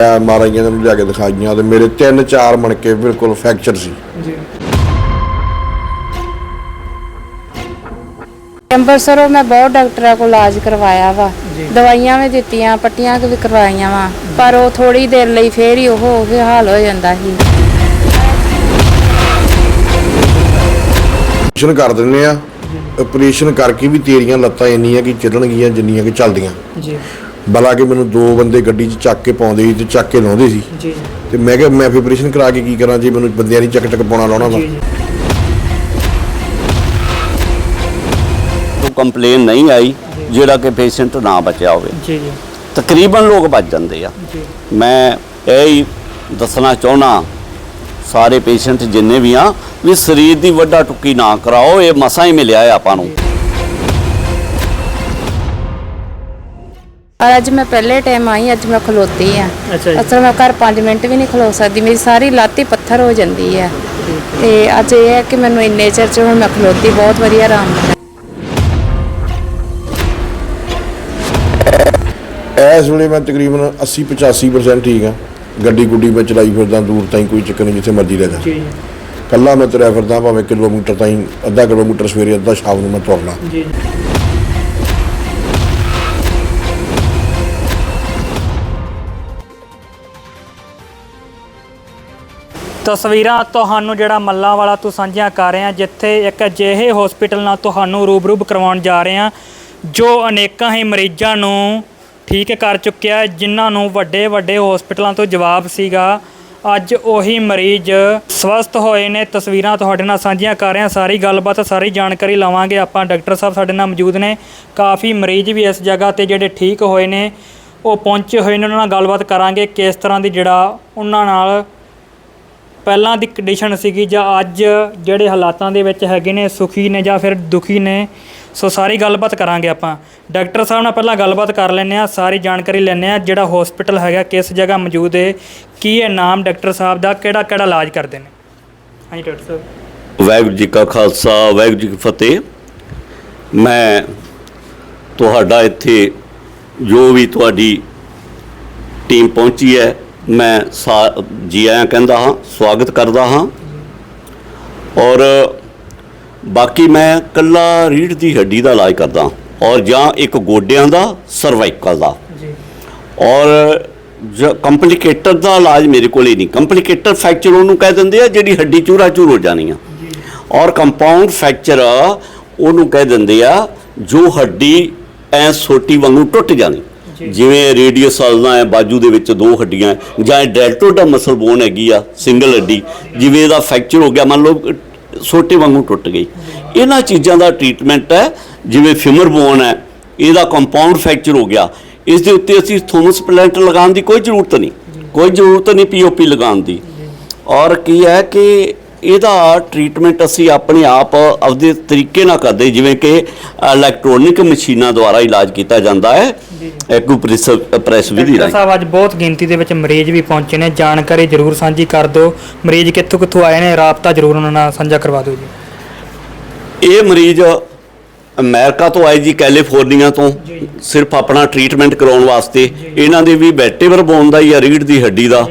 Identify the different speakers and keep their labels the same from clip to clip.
Speaker 1: ਮੈਂ ਮਾਰਾਈਆਂ ਨੂੰ ਲਿਆ ਕੇ ਦਿਖਾਈਆਂ ਤੇ ਮੇਰੇ ਤਿੰਨ ਚਾਰ ਮਣਕੇ ਬਿਲਕੁਲ ਫ੍ਰੈਕਚਰ ਸੀ।
Speaker 2: ਜੀ।
Speaker 3: ਅੰਬਰਸਰੋਂ ਮੈਂ ਬਹੁਤ ਡਾਕਟਰਾਂ ਕੋਲ ਇਲਾਜ ਕਰਵਾਇਆ ਵਾ। ਦਵਾਈਆਂ ਵੀ ਦਿੱਤੀਆਂ ਪੱਟੀਆਂ ਵੀ ਕਰਵਾਈਆਂ ਵਾ। ਪਰ ਉਹ ਥੋੜੀ ਦੇਰ ਲਈ ਫੇਰ ਹੀ ਉਹ ਉਹੀ ਹਾਲ ਹੋ ਜਾਂਦਾ ਸੀ।
Speaker 1: ਆਪਰੇਸ਼ਨ ਕਰ ਦਿੰਦੇ ਆ। ਆਪਰੇਸ਼ਨ ਕਰਕੇ ਵੀ ਤੇਰੀਆਂ ਲੱਤਾਂ ਇੰਨੀਆਂ ਕਿ ਚੱਲਣਗੀਆਂ ਜਿੰਨੀਆਂ ਕਿ ਚੱਲਦੀਆਂ।
Speaker 2: ਜੀ।
Speaker 1: ਬਲਾ ਕੇ ਮੈਨੂੰ ਦੋ ਬੰਦੇ ਗੱਡੀ 'ਚ ਚੱਕ ਕੇ ਪਾਉਂਦੇ ਸੀ ਤੇ ਚੱਕ ਕੇ ਲਾਉਂਦੇ ਸੀ।
Speaker 2: ਜੀ।
Speaker 1: ਤੇ ਮੈਂ ਕਿਹਾ ਮੈਂ ਆਪਰੇਸ਼ਨ ਕਰਾ ਕੇ ਕੀ ਕਰਾਂ ਜੇ ਮੈਨੂੰ ਬੰਦਿਆਂ ਦੀ ਚੱਕ ਚੱਕ ਪਾਉਣਾ ਲਾਉਣਾ ਵਾ।
Speaker 2: ਜੀ ਜੀ।
Speaker 4: ਤੋਂ ਕੰਪਲੇਨ ਨਹੀਂ ਆਈ ਜਿਹੜਾ ਕਿ ਪੇਸ਼ੈਂਟ ਨਾ ਬਚਿਆ ਹੋਵੇ।
Speaker 2: ਜੀ ਜੀ।
Speaker 4: ਤਕਰੀਬਨ ਲੋਕ ਬਚ ਜਾਂਦੇ ਆ।
Speaker 2: ਜੀ।
Speaker 4: ਮੈਂ ਇਹ ਹੀ ਦੱਸਣਾ ਚਾਹੁੰਦਾ ਸਾਰੇ ਪੇਸ਼ੈਂਟ ਜਿੰਨੇ ਵੀ ਆ ਵੀ ਸਰੀਰ ਦੀ ਵੱਡਾ ਟੁੱਕੀ ਨਾ ਕਰਾਓ ਇਹ ਮਸਾਂ ਹੀ ਮਿਲਿਆ ਹੈ ਆਪਾਂ ਨੂੰ।
Speaker 3: ਔਰ ਅੱਜ ਮੈਂ ਪਹਿਲੇ ਟਾਈਮ ਆਈ ਅੱਜ ਮੈਂ ਖਲੋਤੀ ਆ।
Speaker 2: ਅੱਛਾ ਜੀ।
Speaker 3: ਅਸਲ ਮੈਂ ਘਰ 5 ਮਿੰਟ ਵੀ ਨਹੀਂ ਖਲੋ ਸਕਦੀ ਮੇਰੀ ਸਾਰੀ ਲੱਤ ਹੀ ਪੱਥਰ ਹੋ ਜਾਂਦੀ ਹੈ ਤੇ ਅੱਜ ਇਹ ਹੈ ਕਿ ਮੈਨੂੰ ਇੰਨੇ ਚਿਰ ਚ ਹੁਣ ਮੈਂ ਖਲੋਤੀ ਬਹੁਤ ਵਧੀਆ ਆਰਾਮ ਨਾਲ।
Speaker 1: ਇਸ ਵੇਲੇ ਮੈਂ ਤਕਰੀਬਨ 80 85% ਠੀਕ ਆ। ਗੱਡੀ ਗੁੱਡੀ ਮੈਂ ਚਲਾਈ ਫਿਰਦਾ ਦੂਰ ਤਾਈਂ ਕੋਈ ਚੱਕਰ ਨਹੀਂ ਜਿੱਥੇ ਮਰਜ਼ੀ ਲੈ ਜਾ।
Speaker 2: ਜੀ।
Speaker 1: ਕੱਲਾ ਮੈਂ ਤੁਰਿਆ ਫਿਰਦਾ ਭਾਵੇਂ ਕਿਲੋਮੀਟਰ ਤਾਈਂ ਅੱਧਾ ਕਿਲੋਮੀਟਰ ਸਵੇਰੇ ਅੱਧਾ ਸ਼ਾਮ ਨੂੰ ਮੈਂ ਤੁਰਨਾ।
Speaker 2: ਜੀ। ਤਸਵੀਰਾਂ ਤੁਹਾਨੂੰ ਜਿਹੜਾ ਮੱਲਾਂ ਵਾਲਾ ਤੋਂ ਸਾਂਝੀਆਂ ਕਰ ਰਹੇ ਹਾਂ ਜਿੱਥੇ ਇੱਕ ਅਜਿਹੇ ਹਸਪੀਟਲ ਨਾਲ ਤੁਹਾਨੂੰ ਰੂਬਰੂ ਕਰਵਾਉਣ ਜਾ ਰਹੇ ਹਾਂ ਜੋ ਅਨੇਕਾਂ ਹੀ ਮਰੀਜ਼ਾਂ ਨੂੰ ਠੀਕ ਕਰ ਚੁੱਕਿਆ ਹੈ, ਜਿਨ੍ਹਾਂ ਨੂੰ ਵੱਡੇ ਵੱਡੇ ਹਸਪੀਟਲਾਂ ਤੋਂ ਜਵਾਬ ਸੀਗਾ। ਅੱਜ ਉਹੀ ਮਰੀਜ਼ ਸਵਸਥ ਹੋਏ ਨੇ ਤਸਵੀਰਾਂ ਤੁਹਾਡੇ ਨਾਲ ਸਾਂਝੀਆਂ ਕਰ ਰਹੇ ਹਾਂ ਸਾਰੀ ਗੱਲਬਾਤ ਸਾਰੀ ਜਾਣਕਾਰੀ ਲਵਾਂਗੇ ਆਪਾਂ। ਡਾਕਟਰ ਸਾਹਿਬ ਸਾਡੇ ਨਾਲ ਮੌਜੂਦ ਨੇ। ਕਾਫੀ ਮਰੀਜ਼ ਵੀ ਇਸ ਜਗ੍ਹਾ ਤੇ ਜਿਹੜੇ ਠੀਕ ਹੋਏ ਨੇ ਉਹ ਪਹੁੰਚੇ ਹੋਏ ਨੇ ਉਹਨਾਂ ਨਾਲ ਗੱਲਬਾਤ ਕਰਾਂਗੇ ਕਿਸ ਤਰ੍ਹਾਂ ਦੀ ਜਿਹੜਾ ਉਹਨਾਂ ਨਾਲ ਪਹਿਲਾਂ ਦੀ ਕੰਡੀਸ਼ਨ ਸੀਗੀ ਜਾਂ ਅੱਜ ਜਿਹੜੇ ਹਾਲਾਤਾਂ ਦੇ ਵਿੱਚ ਹੈਗੇ ਨੇ, ਸੁਖੀ ਨੇ ਜਾਂ ਫਿਰ ਦੁਖੀ ਨੇ, ਸੋ ਸਾਰੀ ਗੱਲਬਾਤ ਕਰਾਂਗੇ ਆਪਾਂ। ਡਾਕਟਰ ਸਾਹਿਬ ਨਾਲ ਪਹਿਲਾਂ ਗੱਲਬਾਤ ਕਰ ਲੈਂਦੇ ਆ ਸਾਰੀ ਜਾਣਕਾਰੀ ਲੈਂਦੇ ਆ ਜਿਹੜਾ ਹਸਪੀਟਲ ਹੈਗਾ, ਕਿਸ ਜਗ੍ਹਾ ਮੌਜੂਦ ਹੈ, ਕੀ ਹੈ ਨਾਮ ਡਾਕਟਰ ਸਾਹਿਬ ਦਾ ਕਿਹੜਾ ਕਿਹੜਾ ਇਲਾਜ ਕਰਦੇ ਨੇ? ਹਾਂਜੀ ਡਾਕਟਰ ਸਾਹਿਬ।
Speaker 4: ਵਾਹਿਗੁਰੂ ਜੀ ਕਾ ਖਾਲਸਾ, ਵਾਹਿਗੁਰੂ ਜੀ ਕੀ ਫਤਿਹ। ਮੈਂ ਤੁਹਾਡਾ ਇੱਥੇ ਜੋ ਵੀ ਤੁਹਾਡੀ ਟੀਮ ਪਹੁੰਚੀ ਹੈ ਮੈਂ ਜੀ ਆਇਆਂ ਕਹਿੰਦਾ ਹਾਂ ਸਵਾਗਤ ਕਰਦਾ ਹਾਂ। ਔਰ ਬਾਕੀ ਮੈਂ ਕੱਲਾ ਰੀੜ੍ਹ ਦੀ ਹੱਡੀ ਦਾ ਇਲਾਜ ਕਰਦਾ ਔਰ ਜਾਂ ਇੱਕ ਗੋਡਿਆਂ ਦਾ ਸਰਵਾਈਕਲ ਦਾ।
Speaker 2: ਜੀ।
Speaker 4: ਔਰ ਜ ਕੰਪਲਿਕੇਟਰ ਦਾ ਇਲਾਜ ਮੇਰੇ ਕੋਲ ਹੀ ਨਹੀਂ। ਕੰਪਲਿਕੇਟਰ ਫ੍ਰੈਕਚਰ ਉਹਨੂੰ ਕਹਿ ਦਿੰਦੇ ਆ ਜਿਹੜੀ ਹੱਡੀ ਚੂਰਾ ਚੂਰ ਹੋ ਜਾਣੀ ਆ। ਔਰ ਕੰਪਾਊਂਡ ਫ੍ਰੈਕਚਰ ਉਹਨੂੰ ਕਹਿ ਦਿੰਦੇ ਆ ਜੋ ਹੱਡੀ ਐ ਸੋਟੀ ਵਾਂਗੂ ਟੁੱਟ ਜਾਣੀ। ਜਿਵੇਂ ਰੇਡੀਅਸ ਹਲਣਾ ਹੈ ਬਾਜੂ ਦੇ ਵਿੱਚ ਦੋ ਹੱਡੀਆਂ, ਜਾਂ ਡੈਲਟੋਡਾ ਮਸਲ ਬੋਨ ਹੈਗੀ ਆ, ਸਿੰਗਲ ਹੱਡੀ, ਜਿਵੇਂ ਇਹਦਾ ਫ੍ਰੈਕਚਰ ਹੋ ਗਿਆ, ਮੰਨ ਲਓ ਛੋਟੇ ਵਾਂਗੂ ਟੁੱਟ ਗਈ। ਇਹਨਾਂ ਚੀਜ਼ਾਂ ਦਾ ਟ੍ਰੀਟਮੈਂਟ ਹੈ, ਜਿਵੇਂ ਫਿਮਰ ਬੋਨ ਹੈ, ਇਹਦਾ ਕੰਪਾਊਂਡ ਫ੍ਰੈਕਚਰ ਹੋ ਗਿਆ। ਇਸ ਦੇ ਉੱਤੇ ਅਸੀਂ ਥੋਮਸ ਪਲੈਂਟ ਲਗਾਉਣ ਦੀ ਕੋਈ ਜ਼ਰੂਰਤ ਨਹੀਂ, ਕੋਈ ਜ਼ਰੂਰਤ ਨਹੀਂ ਪੀਓਪੀ ਲਗਾਉਣ ਦੀ। ਔਰ ਕੀ ਹੈ ਕਿ ਇਹਦਾ ਟ੍ਰੀਟਮੈਂਟ ਅਸੀਂ ਆਪਣੇ ਆਪ ਆਪਦੇ ਤਰੀਕੇ ਨਾਲ ਕਰਦੇ ਜਿਵੇਂ ਕਿ ਇਲੈਕਟ੍ਰੋਨਿਕ ਮਸ਼ੀਨਾਂ ਦੁਆਰਾ ਇਲਾਜ ਕੀਤਾ ਜਾਂਦਾ ਹੈ। ਐਕੂਪ੍ਰੈਸ ਪ੍ਰੈਸ ਵਿਧੀ ਰਾਹੀਂ।
Speaker 2: ਸਾਹਿਬ ਅੱਜ ਬਹੁਤ ਗਿਣਤੀ ਦੇ ਵਿੱਚ ਮਰੀਜ਼ ਵੀ ਪਹੁੰਚੇ ਨੇ। ਜਾਣਕਾਰੀ ਜ਼ਰੂਰ ਸਾਂਝੀ ਕਰ ਦਿਓ। ਮਰੀਜ਼ ਕਿੱਥੋਂ ਕਿੱਥੋਂ ਆਏ ਨੇ ਰਾਬਤਾ ਜ਼ਰੂਰ ਉਹਨਾਂ ਨਾਲ ਸਾਂਝਾ ਕਰਵਾ ਦਿਓ ਜੀ।
Speaker 4: ਇਹ ਮਰੀਜ਼ ਅਮਰੀਕਾ ਤੋਂ ਆਏ ਜੀ ਕੈਲੀਫੋਰਨੀਆ ਤੋਂ। ਸਿਰਫ ਆਪਣਾ ਟ੍ਰੀਟਮੈਂਟ ਕਰਾਉਣ ਵਾਸਤੇ। ਇਹਨਾਂ ਦੇ ਵੀ ਵੈਟੇਬਰ ਬੋਨ ਦਾ ਜਾਂ ਰੀੜ ਦੀ ਹੱਡੀ ਦਾ।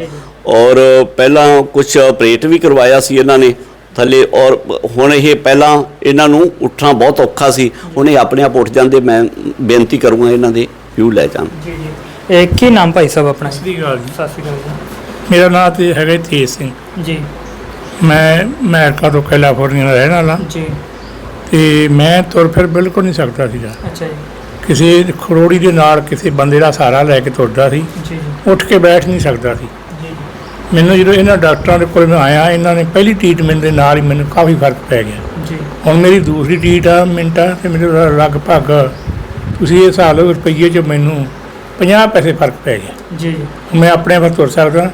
Speaker 4: ਔਰ ਪਹਿਲਾਂ ਕੁਝ ਆਪਰੇਟ ਵੀ ਕਰਵਾਇਆ ਸੀ ਇਹਨਾਂ ਨੇ ਥੱਲੇ ਔਰ ਹੁਣ ਇਹ ਪਹਿਲਾਂ ਇਹਨਾਂ ਨੂੰ ਉੱਠਣਾ ਬਹੁਤ ਔਖਾ ਸੀ। ਹੁਣ ਇਹ ਆਪਣੇ ਆਪ ਉੱਠ ਜਾਂਦੇ ਮੈਂ ਬੇਨਤੀ ਕਰੂੰਗਾ ਇਹਨਾਂ ਦੇ ਵਿਊ ਲੈ ਜਾਣ।
Speaker 2: ਜੀ ਜੀ। ਇਹ ਕੀ ਨਾਮ ਭਾਈ ਸਾਹਿਬ ਆਪਣਾ?
Speaker 5: ਸਤਿ ਸ਼੍ਰੀ ਅਕਾਲ ਜੀ।
Speaker 2: ਸਤਿ ਸ਼੍ਰੀ ਅਕਾਲ
Speaker 5: ਮੇਰਾ ਨਾਮ ਤੇ ਹੈਗਾ ਤੇਜ ਸਿੰਘ।
Speaker 2: ਜੀ।
Speaker 5: ਮੈਂ ਅਮਰੀਕਾ ਤੋਂ ਕੈਲੀਫੋਰਨੀਆ ਦਾ ਰਹਿਣ ਵਾਲਾ।
Speaker 2: ਜੀ।
Speaker 5: ਤੇ ਮੈਂ ਤੁਰ ਫਿਰ ਬਿਲਕੁਲ ਨਹੀਂ ਸਕਦਾ ਸੀਗਾ।
Speaker 2: ਅੱਛਾ ਜੀ।
Speaker 5: ਕਿਸੇ ਖਰੋੜੀ ਦੇ ਨਾਲ ਕਿਸੇ ਬੰਦੇ ਦਾ ਸਹਾਰਾ ਲੈ ਕੇ ਤੁਰਦਾ ਸੀ।
Speaker 2: ਜੀ ਜੀ।
Speaker 5: ਉੱਠ ਕੇ ਬੈਠ ਨਹੀਂ ਸਕਦਾ ਸੀ। ਮੈਨੂੰ ਜਦੋਂ ਇਹਨਾਂ ਡਾਕਟਰਾਂ ਦੇ ਕੋਲ ਮੈਂ ਆਇਆ ਇਹਨਾਂ ਨੇ ਪਹਿਲੀ ਟ੍ਰੀਟਮੈਂਟ ਦੇ ਨਾਲ ਹੀ ਮੈਨੂੰ ਕਾਫੀ ਫ਼ਰਕ ਪੈ ਗਿਆ।
Speaker 2: ਜੀ।
Speaker 5: ਹੁਣ ਮੇਰੀ ਦੂਸਰੀ ਟ੍ਰੀਟਮੈਂਟ ਆ ਤੇ ਮੈਨੂੰ ਲਗਭਗ ਤੁਸੀਂ ਇਹ ਹਿਸਾਬ ਲਓ ਰੁਪਈਏ 'ਚ ਮੈਨੂੰ 50 ਪੈਸੇ ਫ਼ਰਕ ਪੈ ਗਿਆ।
Speaker 2: ਜੀ।
Speaker 5: ਮੈਂ ਆਪਣੇ ਆਪ ਤੁਰ ਸਕਦਾ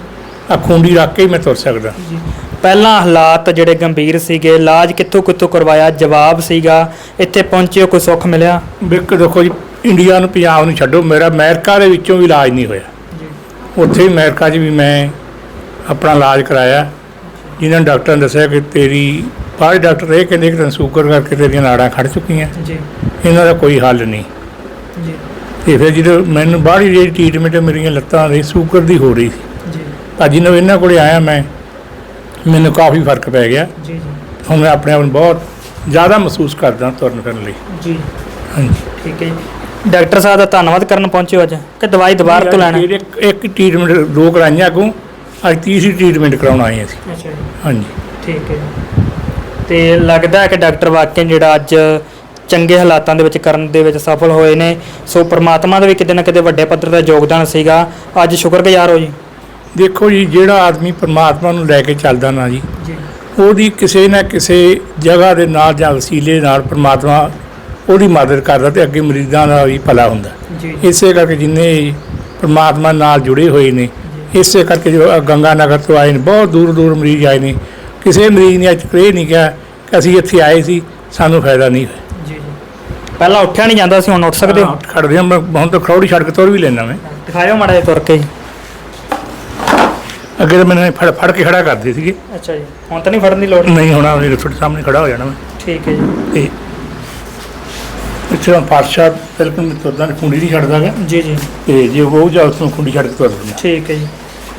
Speaker 5: ਆ ਖੁੰਡੀ ਰੱਖ ਕੇ ਹੀ ਮੈਂ ਤੁਰ ਸਕਦਾ।
Speaker 2: ਜੀ। ਪਹਿਲਾਂ ਹਾਲਾਤ ਜਿਹੜੇ ਗੰਭੀਰ ਸੀਗੇ ਇਲਾਜ ਕਿੱਥੋਂ ਕਿੱਥੋਂ ਕਰਵਾਇਆ ਜਵਾਬ ਸੀਗਾ ਇੱਥੇ ਪਹੁੰਚੇ ਕੋਈ ਸੁੱਖ ਮਿਲਿਆ?
Speaker 5: ਬਿਲਕ ਦੇਖੋ ਜੀ ਇੰਡੀਆ ਨੂੰ ਪੰਜਾਬ ਨੂੰ ਛੱਡੋ ਮੇਰਾ ਅਮਰੀਕਾ ਦੇ ਵਿੱਚੋਂ ਵੀ ਇਲਾਜ ਨਹੀਂ ਹੋਇਆ।
Speaker 2: ਜੀ।
Speaker 5: ਉੱਥੇ ਅਮਰੀਕਾ 'ਚ ਵੀ ਮੈਂ ਆਪਣਾ ਇਲਾਜ ਕਰਾਇਆ। ਜਿਨ੍ਹਾਂ ਡਾਕਟਰਾਂ ਨੇ ਦੱਸਿਆ ਕਿ ਤੇਰੀ ਬਾਹਰ ਡਾਕਟਰ ਇਹ ਕਹਿੰਦੇ ਕਿ ਤੈਨੂੰ ਸ਼ੂਗਰ ਕਰਕੇ ਤੇਰੀਆਂ ਨਾੜਾਂ ਖੜ ਚੁੱਕੀਆਂ।
Speaker 2: ਜੀ।
Speaker 5: ਇਹਨਾਂ ਦਾ ਕੋਈ ਹੱਲ ਨਹੀਂ।
Speaker 2: ਜੀ।
Speaker 5: ਤੇ ਫਿਰ ਜਦੋਂ ਮੈਨੂੰ ਬਾਹਰੀ ਜਿਹੜੀ ਟ੍ਰੀਟਮੈਂਟ ਮੇਰੀਆਂ ਲੱਤਾਂ ਦੇ ਸ਼ੂਗਰ ਦੀ ਹੋ ਰਹੀ ਸੀ।
Speaker 2: ਜੀ।
Speaker 5: ਭਾਜੀ ਨੂੰ ਇਹਨਾਂ ਕੋਲੇ ਆਇਆ ਮੈਂ ਮੈਨੂੰ ਕਾਫੀ ਫ਼ਰਕ ਪੈ ਗਿਆ।
Speaker 2: ਜੀ ਜੀ।
Speaker 5: ਹੁਣ ਮੈਂ ਆਪਣੇ ਆਪ ਨੂੰ ਬਹੁਤ ਜ਼ਿਆਦਾ ਮਹਿਸੂਸ ਕਰਦਾ ਤੁਰਨ ਫਿਰਨ ਲਈ।
Speaker 2: ਜੀ।
Speaker 5: ਹਾਂਜੀ।
Speaker 2: ਠੀਕ ਹੈ ਜੀ। ਡਾਕਟਰ ਸਾਹਿਬ ਦਾ ਧੰਨਵਾਦ ਕਰਨ ਪਹੁੰਚੇ ਅੱਜ। ਕਿ ਦਵਾਈ ਦੁਬਾਰਾ ਤੋਂ ਲੈਣਾ।
Speaker 5: ਇੱਕ ਇੱਕ ਟ੍ਰੀਟਮੈਂਟ ਦੋ ਕਰਾਈਆਂ ਅੱਗੋਂ। ਅੱਜ ਤੀਸਰੀ ਟ੍ਰੀਟਮੈਂਟ ਕਰਾਉਣ ਆਏ ਹਾਂ ਅਸੀਂ।
Speaker 2: ਅੱਛਾ ਜੀ।
Speaker 5: ਹਾਂਜੀ।
Speaker 2: ਠੀਕ ਹੈ। ਤੇ ਲੱਗਦਾ ਹੈ ਕਿ ਡਾਕਟਰ ਵਾਕਈ ਜਿਹੜਾ ਅੱਜ ਚੰਗੇ ਹਾਲਾਤਾਂ ਦੇ ਵਿੱਚ ਕਰਨ ਦੇ ਵਿੱਚ ਸਫਲ ਹੋਏ ਨੇ। ਸੋ ਪ੍ਰਮਾਤਮਾ ਦਾ ਵੀ ਕਿਤੇ ਨਾ ਕਿਤੇ ਵੱਡੇ ਪੱਧਰ ਦਾ ਯੋਗਦਾਨ ਸੀਗਾ। ਅੱਜ ਸ਼ੁਕਰਗੁਜ਼ਾਰ ਹੋ ਜੀ।
Speaker 5: ਦੇਖੋ ਜੀ ਜਿਹੜਾ ਆਦਮੀ ਪਰਮਾਤਮਾ ਨੂੰ ਲੈ ਕੇ ਚੱਲਦਾ ਨਾ ਜੀ
Speaker 2: ਜੀ।
Speaker 5: ਉਹਦੀ ਕਿਸੇ ਨਾ ਕਿਸੇ ਜਗ੍ਹਾ ਦੇ ਨਾਲ ਜਾਂ ਵਸੀਲੇ ਨਾਲ ਪਰਮਾਤਮਾ ਉਹਦੀ ਮਦਦ ਕਰਦਾ ਤੇ ਅੱਗੇ ਮਰੀਜ਼ਾਂ ਦਾ ਵੀ ਭਲਾ ਹੁੰਦਾ।
Speaker 2: ਜੀ।
Speaker 5: ਇਸੇ ਕਰਕੇ ਜਿੰਨੇ ਪਰਮਾਤਮਾ ਨਾਲ ਜੁੜੇ ਹੋਏ ਨੇ ਇਸੇ ਕਰਕੇ ਜੋ ਗੰਗਾ ਨਗਰ ਤੋਂ ਆਏ ਨੇ ਬਹੁਤ ਦੂਰ ਦੂਰ ਮਰੀਜ਼ ਆਏ ਨੇ। ਕਿਸੇ ਮਰੀਜ਼ ਨੇ ਅੱਜ ਇਹ ਨਹੀਂ ਕਿਹਾ ਕਿ ਅਸੀਂ ਇੱਥੇ ਆਏ ਸੀ ਸਾਨੂੰ ਫਾਇਦਾ ਨਹੀਂ ਹੋਇਆ।
Speaker 2: ਜੀ ਜੀ। ਪਹਿਲਾਂ ਉੱਠਿਆ ਨਹੀਂ ਜਾਂਦਾ ਸੀ ਹੁਣ ਉੱਠ ਸਕਦੇ? ਹੋ
Speaker 5: ਖੜਦੇ ਹਾਂ ਮੈਂ ਹੁਣ ਤਾਂ ਖਰੌੜੀ ਸੜਕ ਤੋਂ ਵੀ ਲੈਣਾ ਮੈਂ।
Speaker 2: ਦਿਖਾਇਓ ਮਾੜਾ ਜਿਹਾ ਤੁਰ ਕੇ
Speaker 5: ਅੱਗੇ ਤਾਂ ਮੈਨੂੰ ਫੜ ਫੜ ਕੇ ਖੜਾ ਕਰਦੇ ਸੀਗੇ।
Speaker 2: ਅੱਛਾ ਜੀ ਹੁਣ ਤਾਂ ਨਹੀਂ ਫੜਨ ਦੀ ਲੋੜ?
Speaker 5: ਨਹੀਂ ਹੋਣਾ ਮੇਰੇ ਤੁਹਾਡੇ ਸਾਹਮਣੇ ਖੜਾ ਹੋ ਜਾਣਾ ਮੈਂ।
Speaker 2: ਠੀਕ ਹੈ ਜੀ।
Speaker 5: ਤੇ ਇੱਥੇ ਪਾਤਸ਼ਾਹ ਬਿਲਕੁਲ ਤੁਰਦਾ ਨਹੀਂ ਖੁੰਡੀ ਨਹੀਂ ਛੱਡਦਾ ਗਾ।
Speaker 2: ਜੀ ਜੀ।
Speaker 5: ਤੇ ਜੇ ਉਹ ਜਾ ਉਸਨੂੰ ਖੁੰਡੀ ਛੱਡ ਕੇ ਤੁਰ
Speaker 2: ਠੀਕ ਹੈ ਜੀ।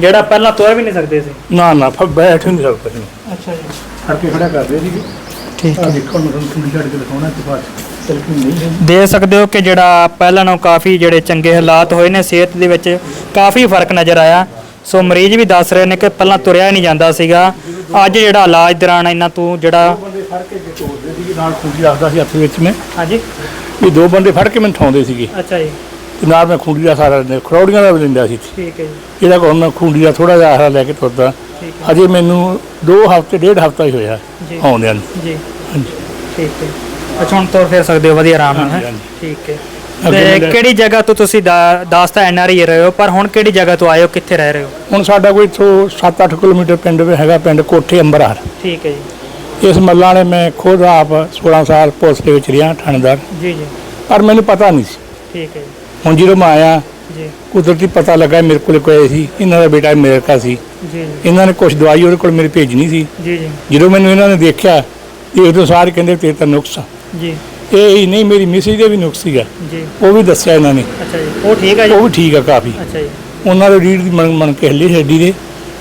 Speaker 2: ਜਿਹੜਾ ਪਹਿਲਾਂ ਤੁਰ ਵੀ ਨਹੀਂ ਸਕਦੇ ਸੀ।
Speaker 5: ਨਾ ਨਾ ਫਿਰ ਬੈਠ ਨਹੀਂ ਸਕਦਾ ਸੀ।
Speaker 2: ਅੱਛਾ ਜੀ।
Speaker 5: ਫੜ ਕੇ ਖੜਾ ਕਰਦੇ ਸੀਗੇ
Speaker 2: ਠੀਕ
Speaker 5: ਆ ਦੇਖੋ ਮੈਂ ਤੁਹਾਨੂੰ ਖੁੰਡੀ ਛੱਡ ਕੇ ਦਿਖਾਉਣਾ ਤੇ ਬਾਅਦ ਬਿਲਕੁਲ ਨਹੀਂ ਹੈ।
Speaker 2: ਦੇ ਸਕਦੇ ਹੋ ਕਿ ਜਿਹੜਾ ਪਹਿਲਾਂ ਨਾਲੋਂ ਕਾਫੀ ਜਿਹੜੇ ਚੰਗੇ ਹਾਲਾਤ ਹੋਏ ਨੇ ਸਿਹਤ ਦੇ ਵਿੱਚ ਕਾਫੀ ਫ਼ਰਕ ਨਜ਼ਰ ਆਇਆ। ਸੋ ਮਰੀਜ਼ ਵੀ ਦੱਸ ਰਹੇ ਨੇ ਕਿ ਪਹਿਲਾਂ ਤੁਰਿਆ ਹੀ ਨਹੀਂ ਜਾਂਦਾ ਸੀਗਾ। ਅੱਜ ਜਿਹੜਾ ਇਲਾਜ ਦੌਰਾਨ ਇਹਨਾਂ ਤੋਂ ਜਿਹੜਾ
Speaker 5: ਬੰਦੇ ਫੜ ਕੇ ਜੇ ਤੋੜਦੇ ਸੀਗੇ ਨਾਲ ਖੁੰਡੀ ਰੱਖਦਾ ਸੀ ਹੱਥ ਵਿੱਚ ਮੈਂ।
Speaker 2: ਹਾਂਜੀ।
Speaker 5: ਇਹ ਦੋ ਬੰਦੇ ਫੜ ਕੇ ਮੈਨੂੰ ਠਾਉਂਦੇ ਸੀਗੇ।
Speaker 2: ਅੱਛਾ ਜੀ।
Speaker 5: ਤੇ ਨਾਲ ਮੈਂ ਖੁੰਡੀ ਦਾ ਸਾਰਾ ਲੈਂਦਾ ਖਰੌੜੀਆਂ ਦਾ ਵੀ ਲੈਂਦਾ ਸੀ।
Speaker 2: ਠੀਕ ਹੈ ਜੀ।
Speaker 5: ਇਹਦਾ ਕੋਲ ਮੈਂ ਥੋੜਾ ਜਿਹਾ ਆਸਰਾ ਲੈ ਕੇ ਤੁਰਦਾ।
Speaker 2: ਠੀਕ
Speaker 5: ਅਜੇ ਮੈਨੂੰ 2 ਹਫ਼ਤੇ ਡੇਢ ਹਫ਼ਤਾ ਹੀ ਹੋਇਆ
Speaker 2: ਜੀ।
Speaker 5: ਆਉਂਦਿਆਂ ਨੂੰ।
Speaker 2: ਜੀ।
Speaker 5: ਹਾਂਜੀ।
Speaker 2: ਠੀਕ ਹੈ। ਅੱਛਾ ਹੁਣ ਤੁਰ ਫਿਰ ਸਕਦੇ ਹੋ ਵਧੀਆ ਆਰਾਮ ਨਾਲ
Speaker 5: ਹਾਂਜੀ,
Speaker 2: ਹੈਂ?
Speaker 5: ਹਾਂਜੀ।
Speaker 2: ਠੀਕ ਹੈ।
Speaker 5: ਅੱਗੇ
Speaker 2: ਤੇ
Speaker 5: ਮੇਰਾ-
Speaker 2: ਕਿਹੜੀ ਜਗ੍ਹਾ ਤੋਂ ਤੁਸੀਂ ਦਾ- ਦੱਸ ਤਾਂ ਐਨ ਆਰ ਆਈ ਰਹੇ ਹੋ? ਪਰ ਹੁਣ ਕਿਹੜੀ ਜਗ੍ਹਾ ਤੋਂ ਆਏ ਹੋ? ਕਿੱਥੇ ਰਹਿ ਰਹੇ ਹੋ?
Speaker 5: ਹੁਣ ਸਾਡਾ ਕੋਈ ਇੱਥੋਂ 7-8 ਕਿਲੋਮੀਟਰ ਪਿੰਡ ਵੀ ਹੈਗਾ ਪਿੰਡ ਕੋਠੇ ਅੰਬਰਹਰ
Speaker 2: ਠੀਕ ਹੈ ਜੀ।
Speaker 5: ਇਸ ਮੱਲਾਂ ਨੇ ਮੈਂ ਖੁਦ ਆਪ 16 ਸਾਲ ਪੁਲਿਸ ਦੇ ਵਿੱਚ ਰਿਹਾ ਥਾਣੇਦਾਰ।
Speaker 2: ਜੀ ਜੀ।
Speaker 5: ਪਰ ਮੈਨੂੰ ਪਤਾ ਨਹੀਂ ਸੀ।
Speaker 2: ਠੀਕ ਹੈ
Speaker 5: ਹੁਣ ਜਦੋਂ ਮੈਂ ਆਇਆ
Speaker 2: ਜੀ।
Speaker 5: ਕੁਦਰਤੀ ਪਤਾ ਲੱਗਾ ਮੇਰੇ ਕੋਲ ਕੋਈ ਸੀ ਇਹਨਾਂ ਦਾ ਬੇਟਾ ਅਮਰੀਕਾ ਸੀ।
Speaker 2: ਜੀ
Speaker 5: ਇਹਨਾਂ ਨੇ ਕੁਝ ਦਵਾਈ ਉਹਦੇ ਕੋਲ ਮੇਰੇ ਭੇਜਣੀ ਸੀ।
Speaker 2: ਜੀ ਜੀ।
Speaker 5: ਜਦੋਂ ਮੈਨੂੰ ਇਹਨਾਂ ਨੇ ਦੇਖਿਆ ਇਹ ਉਦੋਂ ਸਾਰੇ ਕਹਿੰਦੇ ਤੇਰੇ ਤਾਂ ਨੁਕਸ ਆ।
Speaker 2: ਜੀ।
Speaker 5: ਇਹ ਹੀ ਨਹੀਂ ਮੇਰੀ ਮਿਸਿਸ ਦੇ ਵੀ ਨੁਕਸ ਸੀਗਾ।
Speaker 2: ਜੀ।
Speaker 5: ਉਹ ਵੀ ਦੱਸਿਆ ਇਹਨਾਂ ਨੇ।
Speaker 2: ਅੱਛਾ ਜੀ। ਉਹ ਠੀਕ ਹੈ ਜੀ?
Speaker 5: ਉਹ ਵੀ ਠੀਕ ਆ ਕਾਫੀ।
Speaker 2: ਅੱਛਾ ਜੀ।
Speaker 5: ਉਹਨਾਂ ਦੇ ਰੀੜ ਦੀ ਮਣ ਮਣ ਕੇ ਹੱਲੀ ਹੱਡੀ ਦੇ।